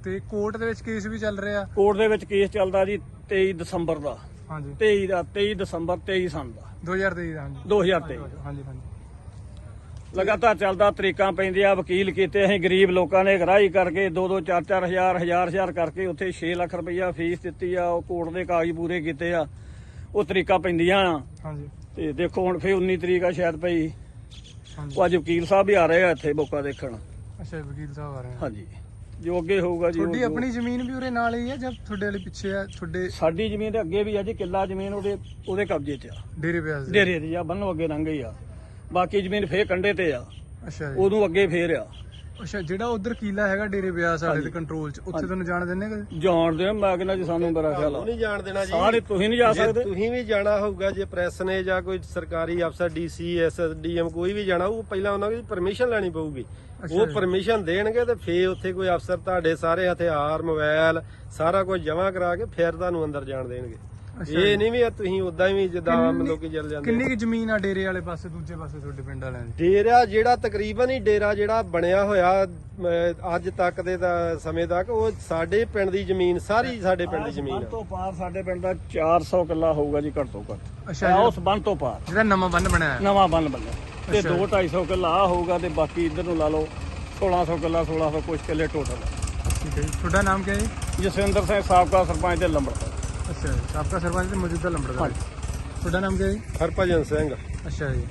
ਤੇ ਕੋਰਟ ਦੇ ਵਿੱਚ ਕੇਸ ਵੀ ਚੱਲ ਰਿਹਾ? ਕੋਰਟ ਦੇ ਵਿੱਚ ਕੇਸ ਚੱਲਦਾ ਜੀ 23 ਦਸੰਬਰ ਦਾ। ਹਾਂਜੀ। 23 ਦਾ 23 ਦਸੰਬਰ 23 ਸਨ ਦਾ। 2023 ਦਾ ਹਾਂਜੀ। 2023 ਹਾਂਜੀ ਹਾਂਜੀ ਲਗਾਤਾਰ ਚੱਲਦਾ ਤਰੀਕਾਂ ਪੈਂਦੀਆਂ ਵਕੀਲ ਕੀਤੇ ਅਸੀਂ ਗਰੀਬ ਲੋਕਾਂ ਨੇ ਗਰਾਹੀ ਕਰਕੇ 2-2 4-4 ਹਜ਼ਾਰ ਹਜ਼ਾਰ ਹਜ਼ਾਰ ਕਰਕੇ ਉੱਥੇ 6 ਲੱਖ ਰੁਪਈਆ ਫੀਸ ਦਿੱਤੀ ਆ ਉਹ ਕੋਰਟ ਦੇ ਕਾਗਜ਼ ਪੂਰੇ ਕੀਤੇ ਆ ਉਹ ਤਰੀਕਾਂ ਪੈਂਦੀਆਂ। ਆ ਹਾਂਜੀ। ਤੇ ਦੇਖੋ ਹੁਣ ਫੇ 19 ਤਰੀਕ ਆ ਸ਼ਾਇਦ ਪਈ ਉਹ ਅੱਜ ਵਕੀਲ ਸਾਹਿਬ ਵੀ ਆ ਰਹੇ ਆ ਇੱਥੇ ਮੌਕਾ ਦੇਖਣ। ਅੱਛਾ ਵਕੀਲ ਸਾਹਿਬ ਆ ਰਹੇ ਆ। ਹਾਂਜੀ। ਜੋ ਅੱਗੇ ਹੋਊਗਾ ਜੀ ਉਹ- ਤੁਹਾਡੀ ਆਪਣੀ ਜ਼ਮੀਨ ਵੀ ਉਰੇ ਨਾਲ ਹੀ ਹੈ ਜਾਂ ਤੁਹਾਡੇ ਵਾਲੇ ਪਿੱਛੇ ਆ? ਤੁਹਾਡੇ ਸਾਡੀ ਜ਼ਮੀਨ ਦੇ ਅੱਗੇ ਵੀ ਆ ਜੀ ਕਿੱਲਾ ਜ਼ਮੀਨ ਉਹਦੇ ਉਹਦੇ ਕਬਜ਼ੇ 'ਚ ਆ। ਡੇਰੇ ਬਿਆਸ ਦੇ। ਡੇਰੇ ਦੀ ਆ ਬੰਨੋਂ ਅੱਗੇ ਲੰਘ ਗਈ ਆ। ਬਾਕੀ ਜ਼ਮੀਨ ਫੇਰ ਕੰਡੇ ਤੇ ਆ। ਅੱਛਾ ਜੀ। ਉਦੋਂ ਅੱਗੇ ਫੇਰ ਆ। ਅੱਛਾ ਜਿਹੜਾ ਉਧਰ ਕੀਲਾ ਹੈਗਾ ਡੇਰੇ ਬਿਆਸ ਵਾਲੇ ਦੇ ਕੰਟਰੋਲ 'ਚ ਉੱਥੇ ਤੁਹਾਨੂੰ ਜਾਣ ਦਿੰਦੇ ਕਦੇ? ਜਾਣਦੇ ਆ ਮੈਂ ਕਹਿੰਦਾ ਜੀ ਸਾਨੂੰ ਬੜਾ ਖਿਆਲ ਆ। ਨਹੀਂ ਜਾਣ ਦੇਣਾ ਜੀ। ਸਾਰੇ ਤੁਸੀਂ ਨਹੀਂ ਜਾ ਜੇ ਸਕਦੇ। ਤੁਸੀਂ ਵੀ ਜਾਣਾ ਹੋਊਗਾ ਜੇ ਪ੍ਰੈਸ ਨੇ ਜਾਂ ਕੋਈ ਸਰਕਾਰੀ ਅਫਸਰ ਡੀਸੀ ਐਸਡੀਐਮ ਕੋਈ ਵੀ ਜਾਣਾ ਉਹ ਪਹਿਲਾਂ ਉਹਨਾਂ ਦੀ ਪਰਮਿਸ਼ਨ ਲੈਣੀ ਪਊਗੀ। ਉਹ ਪਰਮਿਸ਼ਨ ਦੇਣਗੇ ਤੇ ਫੇਰ ਉੱਥੇ ਕੋਈ ਅਫਸਰ ਤੁਹਾਡੇ ਸਾਰੇ ਹਥਿਆਰ ਮੋਬਾਈਲ ਸਾਰਾ ਕੁਝ ਜਮ੍ਹਾਂ ਕਰਾ ਕੇ ਫਿਰ ਤੁਹਾਨੂੰ ਅੰਦਰ ਜਾਣ ਦੇਣਗੇ। ਇਹ ਨਹੀਂ ਵੀ ਤੁਸੀਂ ਉਦਾਂ ਹੀ ਜਿੱਦਾਂ ਆਮ ਲੋਕੀ ਚੱਲ ਜਾਂਦੇ ਕਿੰਨੀ ਕੁ ਜ਼ਮੀਨ ਆ ਡੇਰੇ ਵਾਲੇ ਪਾਸੇ ਦੂਜੇ ਪਾਸੇ ਤੁਹਾਡੇ ਪਿੰਡ ਵਾਲਿਆਂ ਦੀ? ਡੇਰਾ ਜਿਹੜਾ ਤਕਰੀਬਨ ਹੀ ਡੇਰਾ ਜਿਹੜਾ ਬਣਿਆ ਹੋਇਆ ਅੱਜ ਤੱਕ ਦੇ ਸਮੇਂ ਤੱਕ ਉਹ ਸਾਡੇ ਪਿੰਡ ਦੀ ਜ਼ਮੀਨ ਸਾਰੀ ਸਾਡੇ ਪਿੰਡ ਦੀ ਜ਼ਮੀਨ ਆ। ਤੋਂ ਪਾਰ ਸਾਡੇ ਪਿੰਡ ਦਾ 400 ਕਿੱਲਾ ਹੋਊਗਾ ਜੀ ਘੱਟ ਤੋਂ ਘੱਟ। ਅੱਛਾ ਉਸ ਬੰਨ ਤੋਂ ਪਾਰ। ਜਿਹੜਾ ਨਵਾਂ ਬੰਨ ਬਣਿਆ ਹੈ ਨਵਾਂ ਬੰਨ ਬਣਿਆ। ਤੇ ਅੱਛਾ। 2 250 ਕਿੱਲਾ ਆ ਹੋਊਗਾ ਤੇ ਬਾਕੀ ਇੱਧਰ ਨੂੰ ਲਾ ਲਓ 1600 ਕਿੱਲਾ 1600 ਕੁਝ ਕਿੱਲੇ ਟੋਟਲ ਠੀਕ ਹੈ ਜੀ। ਤੁਹਾਡਾ ਨਾਮ ਕੀ ਹੈ ਜੀ? ਜਸਵਿੰਦਰ ਸਿੰਘ ਸਾਬਕਾ ਸਰਪੰਚ ਤੇ ਲੰਬੜਦਾਰ ਅੱਛਾ ਜੀ। ਸਾਬਕਾ ਸਰਪੰਚ ਤੇ ਮੌਜੂਦਾ ਲੰਬੜਦਾਰ। ਤੁਹਾਡਾ ਨਾਮ ਕੀ ਹੈ ਜੀ? ਹਰਭਜਨ ਸਿੰਘ। ਅੱਛਾ ਜੀ।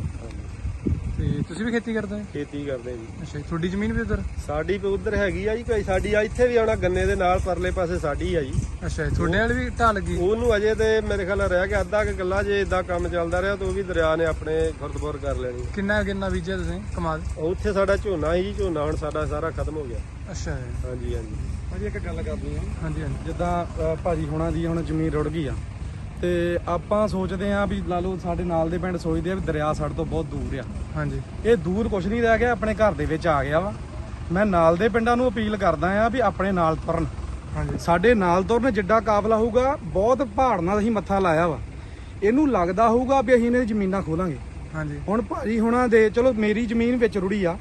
ਤੇ ਤੁਸੀਂ ਵੀ ਖੇਤੀ ਕਰਦੇ ਹੋ? ਖੇਤੀ ਕਰਦੇ ਜੀ। ਅੱਛਾ ਜੀ ਤੁਹਾਡੀ ਜ਼ਮੀਨ ਵੀ ਉਧਰ? ਸਾਡੀ ਵੀ ਉਧਰ ਹੈਗੀ ਆ ਜੀ ਕੋਈ ਸਾਡੀ ਆ ਇੱਥੇ ਵੀ ਆਉਣਾ ਗੰਨੇ ਦੇ ਨਾਲ ਪਰਲੇ ਪਾਸੇ ਸਾਡੀ ਆ ਜੀ। ਅੱਛਾ ਜੀ ਤੁਹਾਡੇ ਵਾਲੇ ਵੀ ਢਾਹ ਲੱਗੀ? ਉਹਨੂੰ ਅਜੇ ਤੇ ਮੇਰੇ ਖਿਆਲ ਨਾਲ ਰਹਿ ਗਿਆ ਅੱਧਾ ਕਿ ਗੱਲਾ ਜੇ ਇਦਾਂ ਕੰਮ ਚੱਲਦਾ ਰਿਹਾ ਤਾਂ ਉਹ ਵੀ ਦਰਿਆ ਨੇ ਆਪਣੇ ਖੁਰਦਪੁਰ ਕਰ ਲੈਣੀ ਕਿੰਨਾ ਕਿੰਨਾ ਬੀਜਿਆ ਤੁਸੀਂ ਕਮਾਲ? ਉੱਥੇ ਸਾਡਾ ਝੋਨਾ ਸੀ ਜੀ ਝੋਨਾ ਹੁਣ ਸਾਡਾ ਸਾਰਾ ਖਤਮ ਹੋ ਗਿਆ। ਅੱਛਾ ਜੀ। ਹਾਂਜੀ ਹਾਂਜੀ। ਭਾਜੀ ਇੱਕ ਗੱਲ ਕਰਨੀ ਆ। ਹਾਂਜੀ ਹਾਂਜੀ। ਜਿੱਦਾਂ ਅ, ਭਾਜੀ ਹੁਣਾਂ ਦੀ ਹੁਣ ਜ਼ਮੀਨ ਰੁੜ ਗਈ ਆ ਤੇ ਆਪਾਂ ਸੋਚਦੇ ਆ ਵੀ ਲਾ ਲਓ ਸਾਡੇ ਨਾਲ ਦੇ ਪਿੰਡ ਸੋਚਦੇ ਆ ਵੀ ਦਰਿਆ ਸਾਡੇ ਤੋਂ ਬਹੁਤ ਦੂਰ ਆ। ਹਾਂਜੀ। ਇਹ ਦੂਰ ਕੁਛ ਨਹੀਂ ਰਹਿ ਗਿਆ ਆਪਣੇ ਘਰ ਦੇ ਵਿੱਚ ਆ ਗਿਆ ਵਾ। ਮੈਂ ਨਾਲ ਦੇ ਪਿੰਡਾਂ ਨੂੰ ਅਪੀਲ ਕਰਦਾ ਆ ਵੀ ਆਪਣੇ ਨਾਲ ਤੁਰਨ। ਹਾਂਜੀ। ਸਾਡੇ ਨਾਲ ਤੁਰਨ ਜਿੱਡਾ ਕਾਬਲਾ ਹੋਊਗਾ ਬਹੁਤ ਪਹਾੜ ਨਾਲ ਅਸੀਂ ਮੱਥਾ ਲਾਇਆ ਵਾ। ਇਹਨੂੰ ਲੱਗਦਾ ਹੋਊਗਾ ਵੀ ਅਸੀਂ ਇਹਨਾਂ ਦੀ ਜ਼ਮੀਨਾਂ ਖੋਲਾਂਗੇ। ਹਾਂਜੀ। ਹੁਣ ਭਾਜੀ ਹੁਣਾਂ ਦੇ ਚਲੋ ਮੇਰੀ ਜ਼ਮੀਨ ਵਿੱਚ ਰੁੜੀ ਆ।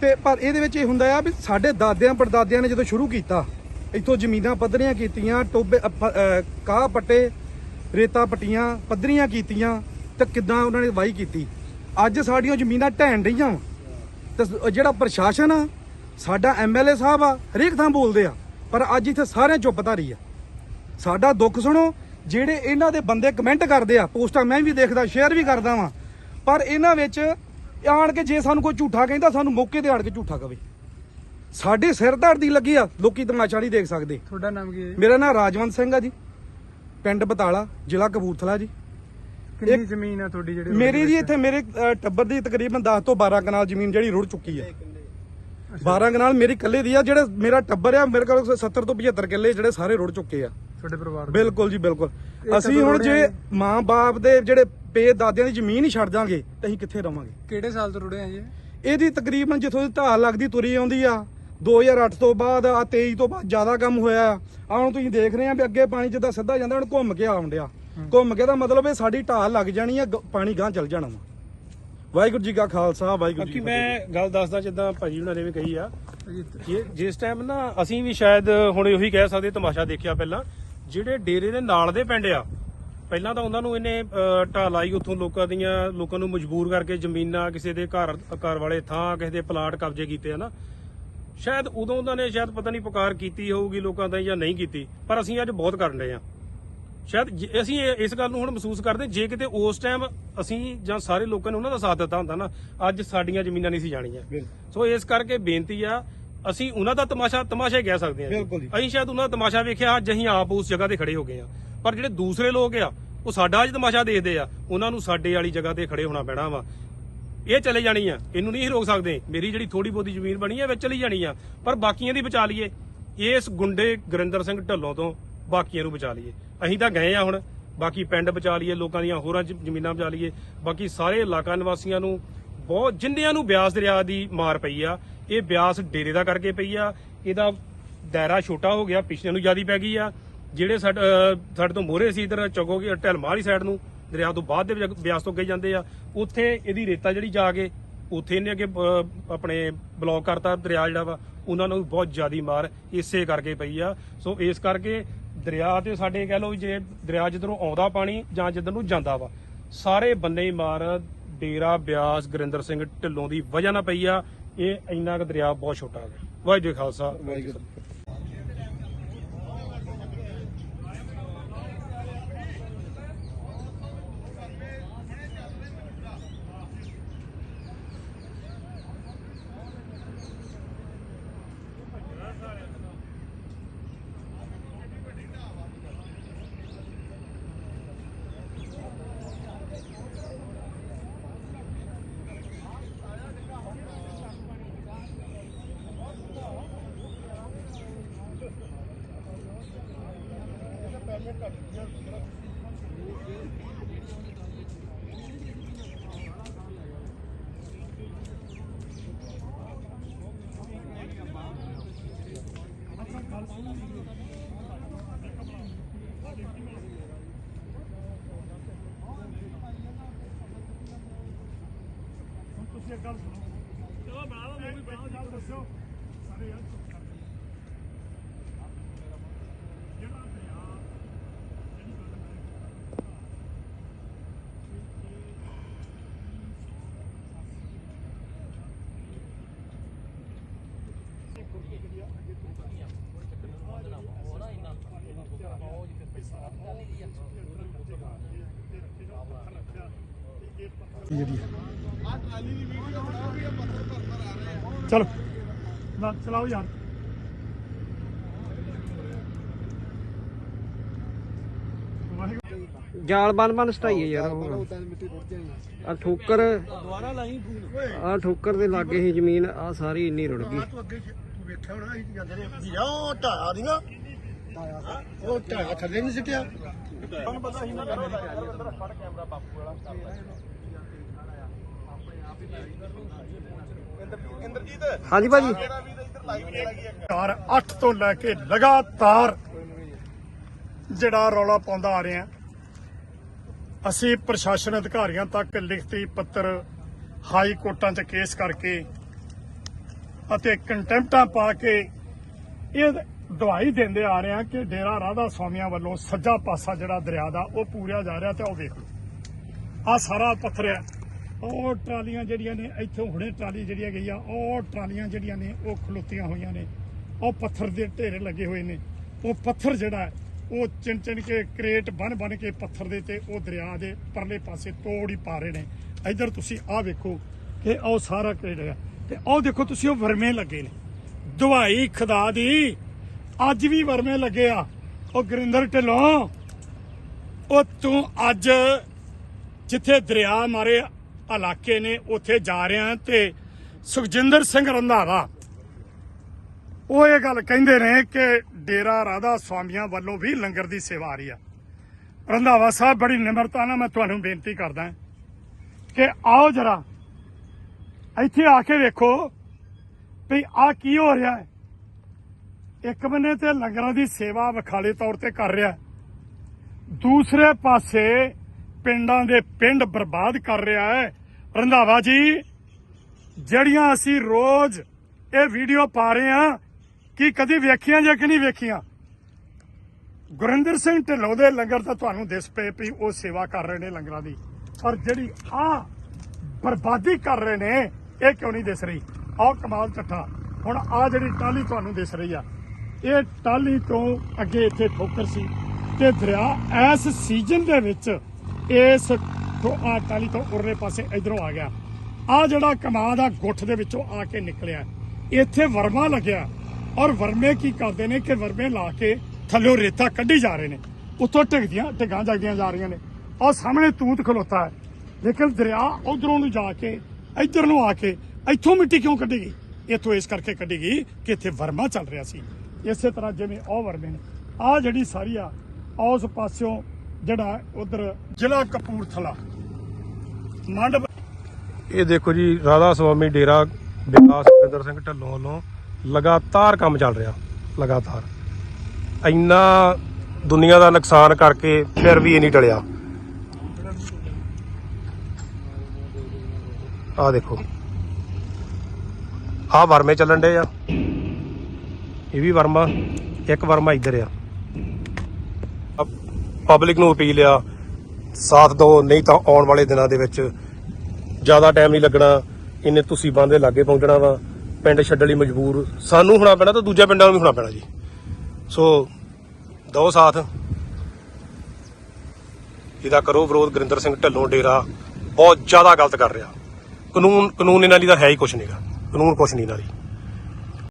ਤੇ ਪਰ ਇਹਦੇ ਵਿੱਚ ਇਹ ਹੁੰਦਾ ਆ ਵੀ ਸਾਡੇ ਦਾਦਿਆਂ ਪੜਦਾਦਿਆਂ ਨੇ ਜਦੋਂ ਸ਼ੁਰੂ ਕੀਤਾ ਇੱਥੋਂ ਜ਼ਮੀਨਾਂ ਪੱਧਰੀਆਂ ਕੀਤੀਆਂ ਟੋਬੇ ਕਾਹ ਪੱਟੇ ਰੇਤਾ ਪੱਟੀਆਂ ਪੱਧਰੀਆਂ ਕੀਤੀਆਂ ਤੇ ਕਿੱਦਾਂ ਉਹਨਾਂ ਨੇ ਵਾਹੀ ਕੀਤੀ। ਅੱਜ ਸਾਡੀਆਂ ਜ਼ਮੀਨਾਂ ਢਹਿਣ ਰਹੀਆਂ ਤੇ ਜਿਹੜਾ ਪ੍ਰਸ਼ਾਸਨ ਆ ਸਾਡਾ ਐਮਐਲਏ ਸਾਹਿਬ ਆ ਹਰੇਕ ਥਾਂ ਬੋਲਦੇ ਆ ਪਰ ਅੱਜ ਇੱਥੇ ਸਾਰੇ ਚੁੱਪ ਧਾਰੀ ਆ। ਸਾਡਾ ਦੁੱਖ ਸੁਣੋ ਜਿਹੜੇ ਇਹਨਾਂ ਦੇ ਬੰਦੇ ਕਮੈਂਟ ਕਰਦੇ ਆ ਪੋਸਟਾਂ ਮੈਂ ਵੀ ਦੇਖਦਾ ਸ਼ੇਅਰ ਵੀ ਕਰਦਾ ਵਾਂ ਪਰ ਇਹਨਾਂ ਵਿੱਚ ਆਣ ਕੇ ਜੇ ਸਾਨੂੰ ਕੋਈ ਝੂਠਾ ਕਹਿੰਦਾ ਸਾਨੂੰ ਮੌਕੇ ਤੇ ਆਣ ਕੇ ਝੂਠਾ ਕਵੇ। ਸਾਡੇ ਸਿਰ ਧੜਦੀ ਲੱਗੀ ਆ ਲੋਕੀ ਤਮਾਸ਼ਾ ਨਹੀਂ ਦੇਖ ਸਕਦੇ। ਤੁਹਾਡਾ ਨਾਮ ਕੀ ਹੈ? ਮੇਰਾ ਨਾਮ ਰਾਜਵੰਤ ਸਿੰਘ ਆ ਜੀ। ਪਿੰਡ ਬਤਾਲਾ ਜ਼ਿਲ੍ਹਾ ਕਪੂਰਥਲਾ ਜੀ। ਕਿੰਨੀ ਜ਼ਮੀਨ ਆ ਤੁਹਾਡੀ ਜਿਹੜੀ ਮੇਰੀ ਜੀ ਇੱਥੇ ਮੇਰੇ ਅ, ਟੱਬਰ ਦੀ ਤਕਰੀਬਨ 10 ਤੋਂ 12 ਕਨਾਲ ਜ਼ਮੀਨ ਜਿਹੜੀ ਰੁੜ ਚੁੱਕੀ ਹੈ। 12 ਕਨਾਲ ਮੇਰੀ ਇਕੱਲੇ ਦੀ ਆ ਜਿਹੜਾ ਮੇਰਾ ਟੱਬਰ ਆ ਮੇਰੇ ਕੋਲ 70 ਤੋਂ 75 ਕਿੱਲੇ ਜਿਹੜੇ ਸਾਰੇ ਰੁੜ ਚੁੱਕੇ ਆ। ਤੁਹਾਡੇ ਪਰਿਵਾਰ ਦੇ? ਬਿਲਕੁਲ ਜੀ ਬਿਲਕੁਲ। ਅਸੀਂ ਹੁਣ ਜੇ ਜੀ। ਮਾਂ-ਬਾਪ ਦੇ ਜਿਹੜੇ ਪੇ ਦਾਦਿਆਂ ਦੀ ਜ਼ਮੀਨ ਹੀ ਛੱਡ ਦਾਂਗੇ ਤਾਂ ਅਸੀਂ ਕਿੱਥੇ ਰਵਾਂਗੇ? ਕਿਹੜੇ ਸਾਲ ਤੋਂ ਰੁੜੇ ਆ ਜੀ? ਇਹ? ਇਹਦੀ ਤਕਰੀਬਨ ਜਿੱਥੋਂ ਦੀ ਢਾਲ ਲੱਗਦੀ ਤੁਰੀ ਆਉਂਦੀ ਆ 2008 ਤੋਂ ਬਾਅਦ ਆ 23 ਤੋਂ ਬਾਅਦ ਜ਼ਿਆਦਾ ਕੰਮ ਹੋਇਆ ਆ। ਆਹ ਹੁਣ ਤੁਸੀਂ ਦੇਖ ਰਹੇ ਆ ਵੀ ਅੱਗੇ ਪਾਣੀ ਜਿੱਦਾਂ ਸਿੱਧਾ ਜਾਂਦਾ ਹੁਣ ਘੁੰਮ ਕੇ ਆਉਣ ਡਿਆ। ਘੁੰਮ ਕੇ ਦਾ ਮਤਲਬ ਇਹ ਸਾਡੀ ਢਾਲ ਲੱਗ ਜਾਣੀ ਆ ਪਾਣੀ ਗਾਂ ਚੱਲ ਜਾਣਾ ਵਾ। ਵਾਹਿਗੁਰੂ ਜੀ ਕਾ ਖਾਲਸਾ ਵਾਹਿਗੁਰੂ ਜੀ ਕੀ ਮੈਂ ਗੱਲ ਦੱਸਦਾ ਜਿੱਦਾਂ ਭਾਜੀ ਹੁਣਾਂ ਨੇ ਵੀ ਕਹੀ ਆ ਜਿਸ ਟਾਈਮ ਨਾ ਅਸੀਂ ਵੀ ਸ਼ਾਇਦ ਹੁਣ ਉਹੀ ਕਹਿ ਸਕਦੇ ਤਮਾਸ਼ਾ ਦੇਖਿਆ ਪਹਿਲਾਂ ਜਿਹੜੇ ਡੇਰੇ ਦੇ ਨਾਲ ਦੇ ਪਿੰਡ ਆ ਪਹਿਲਾਂ ਤਾਂ ਉਹਨਾਂ ਨੂੰ ਇਹਨੇ ਅਹ, ਢਾਹ ਲਾਈ ਉੱਥੋਂ ਲੋਕਾਂ ਦੀਆਂ ਲੋਕਾਂ ਨੂੰ ਮਜਬੂਰ ਕਰਕੇ ਜ਼ਮੀਨਾਂ ਕਿਸੇ ਦੇ ਘਰ ਘਰ ਵਾਲੇ ਥਾਂ ਕਿਸੇ ਦੇ ਪਲਾਟ ਕਬਜ਼ੇ ਕੀਤੇ ਆ ਨਾ। ਸ਼ਾਇਦ ਉਦੋਂ ਉਹਨਾਂ ਨੇ ਸ਼ਾਇਦ ਪਤਾ ਨਹੀਂ ਪੁਕਾਰ ਕੀਤੀ ਹੋਊਗੀ ਲੋਕਾਂ ਦਾ ਜਾਂ ਨਹੀਂ ਕੀਤੀ ਪਰ ਅਸੀਂ ਅੱਜ ਬਹੁਤ ਕਰਨ ਰਹੇ ਆ ਸ਼ਾਇਦ ਜੇ- ਅਸੀਂ ਇਹ- ਇਸ ਗੱਲ ਨੂੰ ਹੁਣ ਮਹਿਸੂਸ ਕਰਦੇ ਜੇ ਕਿਤੇ ਉਸ ਟਾਈਮ ਅਸੀਂ ਜਾਂ ਸਾਰੇ ਲੋਕਾਂ ਨੇ ਉਹਨਾਂ ਦਾ ਸਾਥ ਦਿੱਤਾ ਹੁੰਦਾ ਨਾ ਅੱਜ ਸਾਡੀਆਂ ਜ਼ਮੀਨਾਂ ਨਹੀਂ ਸੀ ਜਾਣੀਆਂ। ਸੋ ਇਸ ਕਰਕੇ ਬੇਨਤੀ ਆ ਅਸੀਂ ਉਹਨਾਂ ਦਾ ਤਮਾਸ਼ਾ ਤਮਾਸ਼ਾ ਹੀ ਕਹਿ ਸਕਦੇ ਹਾਂ ਜੀ। ਬਿਲਕੁਲ ਜੀ। ਅਸੀਂ ਸ਼ਾਇਦ ਉਹਨਾਂ ਦਾ ਤਮਾਸ਼ਾ ਵੇਖਿਆ ਅੱਜ ਅਸੀਂ ਆਪ ਉਸ ਜਗ੍ਹਾ ਤੇ ਖੜੇ ਹੋ ਗਏ ਆ ਪਰ ਜਿਹੜੇ ਦੂਸਰੇ ਲੋਕ ਆ ਉਹ ਸਾਡਾ ਅੱਜ ਤਮਾਸ਼ਾ ਦੇਖਦੇ ਆ ਉਹਨਾਂ ਨੂੰ ਸਾਡੇ ਵਾਲੀ ਜਗ੍ਹਾ ਤੇ ਖੜੇ ਹੋਣਾ ਪੈਣਾ ਵਾ। ਇਹ ਚਲੇ ਜਾਣੀ ਆ। ਇਹਨੂੰ ਨਹੀਂ ਰੋਕ ਸਕਦੇ। ਮੇਰੀ ਜਿਹੜੀ ਥੋੜੀ ਬਹੁਤੀ ਜ਼ਮੀਨ ਬਣੀ ਆ ਵਿੱਚ ਚਲੀ ਜਾਣੀ ਆ। ਪਰ ਬਾਕੀਆਂ ਦੀ ਬਚਾ ਲਈਏ। ਇਸ ਗੁੰਡੇ ਗੁਰਿੰਦਰ ਸਿੰਘ ਢੱਲੋਂ ਤੋਂ ਬਾਕੀਆਂ ਨੂੰ ਬਚਾ ਲਈਏ। ਅਸੀਂ ਤਾਂ ਗਏ ਆ ਹੁਣ। ਬਾਕੀ ਪਿੰਡ ਬਚਾ ਲਈਏ, ਲੋਕਾਂ ਦੀਆਂ ਹੋਰਾਂ ਜ਼ਮੀਨਾਂ ਬਚਾ ਲਈਏ। ਬਾਕੀ ਸਾਰੇ ਇਲਾਕਾ ਨਿਵਾਸੀਆਂ ਨੂੰ ਬਹੁਤ, ਜਿੰਨਿਆਂ ਨੂੰ ਬਿਆਸ ਦਰਿਆ ਦੀ ਮਾਰ ਪਈ ਆ, ਇਹ ਬਿਆਸ ਡੇਰੇ ਦਾ ਕਰਕੇ ਪਈ ਆ। ਇਹਦਾ ਦਾਇਰਾ ਛੋਟਾ ਹੋ ਗਿਆ, ਪਿਛਲੇ ਨੂੰ ਜ਼ਿਆਦੀ ਪੈ ਗਈ ਆ। ਜਿਹੜੇ ਸਾਡੇ ਸਾਡੇ ਤੋਂ ਮੋਹਰੇ ਸੀ ਇਧਰ ਚਗੋਗੇ ਢਲਮਾ ਵਾਲੀ ਸਾਈਡ ਨੂੰ ਦਰਿਆ ਤੋਂ ਬਾਅਦ ਦੇ ਬਿਆਸ ਤੋਂ ਅੱਗੇ ਜਾਂਦੇ ਆ। ਉੱਥੇ ਇਹਦੀ ਰੇਤਾ ਜਿਹੜੀ ਜਾ ਕੇ ਉੱਥੇ ਇਹਨੇ ਅੱਗੇ ਆਪਣੇ ਬਲੌਕ ਕਰਤਾ ਦਰਿਆ ਜਿਹੜਾ ਵਾ, ਉਹਨਾਂ ਨੂੰ ਬਹੁਤ ਜ਼ਿਆਦੀ ਮਾਰ ਇਸੇ ਕਰਕੇ ਪਈ ਆ। ਸੋ ਇਸ ਕਰਕੇ ਦਰਿਆ ਤੇ ਸਾਡੇ ਕਹਿ ਲਓ ਜੇ ਦਰਿਆ ਜਿੱਧਰੋਂ ਆਉਂਦਾ ਪਾਣੀ ਜਾਂ ਜਿੱਧਰ ਨੂੰ ਜਾਂਦਾ ਵਾ, ਸਾਰੇ ਬੰਨੇ ਹੀ ਮਾਰ ਡੇਰਾ ਬਿਆਸ ਗੁਰਿੰਦਰ ਸਿੰਘ ਢਿੱਲੋਂ ਦੀ ਵਜ੍ਹਾ ਨਾਲ ਪਈ ਆ। ਇਹ ਇੰਨਾ ਕੁ ਦਰਿਆ ਬਹੁਤ ਛੋਟਾ ਹੈ ਵਾਹਿਗੁਰੂ ਖਾਲਸਾ। ਵਾਹਿਗੁਰੂ ਜੀ ਕੀ ਫਤਿਹ। ਤੁਸੀਂ ਇੱਕ ਗੱਲ ਸੁਣੋ ਚਲੋ ਬਣਾਓ ਮੂਵੀ ਬਣਾਓ ਗੱਲ ਦੱਸੋ ਸਾਰੇ ਯਾਰ ਚੁੱਪ ਕਰ ਜਾਓ। ਜਿਹੜਾ ਦਰਿਆ ਜਿਹੜੀ ਗੱਲ ਮੈਂ ਚਲੋ। ਨਾ ਚਲਾਓ ਯਾਰ। ਜਾਲ ਬਨ ਬਨ ਸਟਾਈਏ ਯਾਰ ਆ। ਠੋਕਰ ਆ ਠੋਕਰ ਦੇ ਲਾਗੇ ਹੀ ਜ਼ਮੀਨ ਆ ਸਾਰੀ ਇੰਨੀ ਰੁੜ ਗਈ। ਤੂੰ ਅੱਗੇ ਤੂੰ ਵੇਖਿਆ ਹੋਣਾ ਅਸੀਂ ਜਾਂਦੇ ਨੇ ਵੀਰਾ ਉਹ ਢਾਇਆ ਦੀ ਨਾ ਉਹ ਢਾਇਆ ਥੱਲੇ ਨਹੀਂ ਸਿੱਟਿਆ। ਹਾਂਜੀ ਭਾਜੀ। ਕਾਰ 8 ਤੋਂ ਲੈ ਕੇ ਲਗਾਤਾਰ ਜਿਹੜਾ ਰੌਲਾ ਪਾਉਂਦਾ ਆ ਰਿਹਾ ਅਸੀਂ ਪ੍ਰਸ਼ਾਸਨ ਅਧਿਕਾਰੀਆਂ ਤੱਕ ਲਿਖਤੀ ਪੱਤਰ ਹਾਈ ਕੋਰਟਾਂ 'ਚ ਕੇਸ ਕਰਕੇ ਅਤੇ ਕੰਟੈਂਪਟਾਂ ਪਾ ਕੇ ਇਹ ਦਵਾਈ ਦਿੰਦੇ ਆ ਰਹੇ ਆ ਕਿ ਡੇਰਾ ਰਾਧਾ ਸਵਾਮੀਆਂ ਵੱਲੋਂ ਸੱਜਾ ਪਾਸਾ ਜਿਹੜਾ ਦਰਿਆ ਦਾ ਉਹ ਪੂਰਿਆ ਜਾ ਰਿਹਾ ਤੇ ਉਹ ਵੇਖ ਲਓ। ਆ ਸਾਰਾ ਪੱਥਰ ਹੈ। ਉਹ ਟਰਾਲੀਆਂ ਜਿਹੜੀਆਂ ਨੇ, ਇੱਥੋਂ ਹੁਣੇ ਟਰਾਲੀ ਜਿਹੜੀਆਂ ਗਈ ਆ, ਉਹ ਟਰਾਲੀਆਂ ਜਿਹੜੀਆਂ ਨੇ, ਉਹ ਖਲੋਤੀਆਂ ਹੋਈਆਂ ਨੇ। ਉਹ ਪੱਥਰ ਦੇ ਢੇਰੇ ਲੱਗੇ ਹੋਏ ਨੇ। ਉਹ ਪੱਥਰ ਜਿਹੜਾ ਉਹ ਚਿਣ ਚਿਣ ਕੇ ਕ੍ਰੇਟ ਬਨ ਬਣ ਕੇ ਪੱਥਰ ਦੇ ਤੇ ਉਹ ਦਰਿਆ ਦੇ ਪਰਲੇ ਪਾਸੇ ਤੋੜ ਹੀ ਪਾ ਰਹੇ ਨੇ। ਇੱਧਰ ਤੁਸੀਂ ਆਹ ਵੇਖੋ ਕਿ ਉਹ ਸਾਰਾ ਕ੍ਰੇਟ ਹੈ। ਤੇ ਉਹ ਦੇਖੋ ਤੁਸੀਂ, ਉਹ ਵਰਮੇ ਲੱਗੇ ਨੇ। ਦਵਾਈ ਖਦਾ ਦੀ, ਅੱਜ ਵੀ ਵਰਮੇ ਲੱਗੇ ਆ। ਉਹ ਗੁਰਿੰਦਰ ਢਿੱਲੋਂ, ਉਹ ਤੂੰ ਅੱਜ ਜਿੱਥੇ ਦਰਿਆ ਮਾਰੇ ਇਲਾਕੇ ਨੇ ਉੱਥੇ ਜਾ ਰਿਹਾ ਤੇ ਸੁਖਜਿੰਦਰ ਸਿੰਘ ਰੰਧਾਵਾ, ਉਹ ਇਹ ਗੱਲ ਕਹਿੰਦੇ ਨੇ ਕਿ ਡੇਰਾ ਰਾਧਾ ਸਵਾਮੀਆਂ ਵੱਲੋਂ ਵੀ ਲੰਗਰ ਦੀ ਸੇਵਾ ਆ ਰਹੀ ਆ। ਰੰਧਾਵਾ ਸਾਹਿਬ, ਬੜੀ ਨਿਮਰਤਾ ਨਾਲ ਮੈਂ ਤੁਹਾਨੂੰ ਬੇਨਤੀ ਕਰਦਾ ਕਿ ਆਓ ਜਰਾ, ਇੱਥੇ ਆ ਕੇ ਵੇਖੋ ਵੀ ਆ ਕੀ ਹੋ ਰਿਹਾ ਹੈ। ਇੱਕ ਬੰਨੇ ਤੇ ਲੰਗਰਾਂ ਦੀ ਸੇਵਾ ਵਿਖਾਲੇ ਤੌਰ ਤੇ ਕਰ ਰਿਹਾ ਦੂਸਰੇ ਪਾਸੇ ਪਿੰਡਾਂ ਦੇ ਪਿੰਡ ਬਰਬਾਦ ਕਰ ਰਿਹਾ ਹੈ। ਰੰਧਾਵਾ ਜੀ, ਜਿਹੜੀਆਂ ਅਸੀਂ ਰੋਜ਼ ਇਹ ਵੀਡੀਓ ਪਾ ਰਹੇ ਹਾਂ, ਕਿ ਕਦੀ ਵੇਖੀਆਂ ਜਾਂ ਕਿ ਨਹੀਂ ਵੇਖੀਆਂ? ਗੁਰਿੰਦਰ ਸਿੰਘ ਢਿੱਲੋਂ ਦੇ ਲੰਗਰ ਤਾਂ ਤੁਹਾਨੂੰ ਦਿਸ ਪਏ ਵੀ ਉਹ ਸੇਵਾ ਕਰ ਰਹੇ ਨੇ ਲੰਗਰਾਂ ਦੀ। ਪਰ ਜਿਹੜੀ ਆ ਬਰਬਾਦੀ ਕਰ ਰਹੇ ਨੇ, ਇਹ ਕਿਉਂ ਨਹੀਂ ਦਿਸ ਰਹੀ? ਆਹ ਕਮਾਲ ਚੱਠਾ, ਹੁਣ ਆ ਜਿਹੜੀ ਟਾਲੀ ਤੁਹਾਨੂੰ ਦਿਸ ਰਹੀ ਆ। ਇਹ ਟਾਲੀ ਤੋਂ ਅੱਗੇ ਇੱਥੇ ਠੋਕਰ ਸੀ ਤੇ ਦਰਿਆ ਇਸ ਸੀਜ਼ਨ ਦੇ ਵਿੱਚ ਇਸ ਤੋਂ ਆ ਟਾਲੀ ਤੋਂ ਉਰਲੇ ਪਾਸੇ ਇਧਰੋਂ ਆ ਗਿਆ। ਆ ਜਿਹੜਾ ਕਮਾਲ ਦਾ ਗੁੱਠ ਦੇ ਵਿੱਚੋਂ ਆ ਕੇ ਨਿਕਲਿਆ। ਇੱਥੇ ਵਰਮਾ ਲੱਗਿਆ। ਔਰ ਵਰਮੇ ਕੀ ਕਰਦੇ ਨੇ ਕਿ ਵਰਮੇ ਲਾ ਕੇ ਥੱਲੇ ਰੇਤਾ ਕੱਢੀ ਜਾ ਰਹੇ ਨੇ। ਉੱਥੋਂ ਢਿੱਗਦੀਆਂ, ਢਿੱਗਾਂ ਜਗਦੀਆਂ ਜਾ ਰਹੀਆਂ ਨੇ। ਔਰ ਸਾਹਮਣੇ ਤੂਤ ਖਲੋਤਾ ਹੈ। ਲੇਕਿਨ ਦਰਿਆ ਉਧਰੋਂ ਨੂੰ ਜਾ ਕੇ, ਇੱਧਰ ਨੂੰ ਆ ਕੇ ਇੱਥੋਂ ਮਿੱਟੀ ਕਿਉਂ ਕੱਢੀ ਗਈ? ਇੱਥੋਂ ਇਸ ਕਰਕੇ ਕੱਢੀ ਗਈ ਕਿ ਇੱਥੇ ਵਰਮਾ ਚੱਲ ਰਿਹਾ ਸੀ। ਇਸੇ ਤਰ੍ਹਾਂ ਜਿਵੇਂ ਉਹ ਵਰਮੇ ਨੇ। ਆ ਜਿਹੜੀ ਸਾਰੀ ਆ, ਉਸ ਪਾਸਿਓਂ ਜਿਹੜਾ ਉਧਰ ਜ਼ਿਲ੍ਹਾ ਕਪੂਰਥਲਾ ਮੰਡ ਇਹ ਦੇਖੋ ਜੀ, ਰਾਧਾ ਸੁਆਮੀ ਡੇਰਾ ਵਿਕਾਸ ਸੁਰਿੰਦਰ ਸਿੰਘ ਢੱਲੋਂ ਵੱਲੋਂ ਲਗਾਤਾਰ ਕੰਮ ਚੱਲ ਰਿਹਾ, ਲਗਾਤਾਰ। ਇੰਨਾ ਦੁਨੀਆ ਦਾ ਨੁਕਸਾਨ ਕਰਕੇ ਫਿਰ ਵੀ ਇਹ ਨਹੀਂ ਟਲਿਆ। ਆ ਦੇਖੋ। ਆ ਵਰਮੇ ਚੱਲਣ ਡੇ ਆ। ਇਹ ਵੀ ਵਰਮਾ, ਇੱਕ ਵਰਮਾ ਇੱਧਰ ਆ। ਪਬਲਿਕ ਨੂੰ ਅਪੀਲ ਆ ਸਾਥ ਦਿਓ ਨਹੀਂ ਤਾਂ ਆਉਣ ਵਾਲੇ ਦਿਨਾਂ ਦੇ ਵਿੱਚ ਜ਼ਿਆਦਾ ਟਾਈਮ ਨਹੀਂ ਲੱਗਣਾ, ਇੰਨੇ ਤੁਸੀਂ ਬੰਦੇ ਲਾਗੇ ਪਹੁੰਚਣਾ ਵਾ, ਪਿੰਡ ਛੱਡਣ ਲਈ ਮਜਬੂਰ। ਸਾਨੂੰ ਹੋਣਾ ਪੈਣਾ ਤਾਂ ਦੂਜੇ ਪਿੰਡਾਂ ਨੂੰ ਵੀ ਹੋਣਾ ਪੈਣਾ ਜੀ। ਸੋ ਦੋ ਸਾਥ। ਇਹਦਾ ਕਰੋ ਵਿਰੋਧ ਗੁਰਿੰਦਰ ਸਿੰਘ ਢੱਲੋਂ ਡੇਰਾ, ਬਹੁਤ ਜ਼ਿਆਦਾ ਗਲਤ ਕਰ ਰਿਹਾ। ਕਾਨੂੰਨ ਕਾਨੂੰਨ ਇਹਨਾਂ ਲਈ ਤਾਂ ਹੈ ਹੀ ਕੁਛ ਨਹੀਂਗਾ ਕਾਨੂੰਨ ਕੁਛ ਨਹੀਂ ਇਹਨਾਂ ਲਈ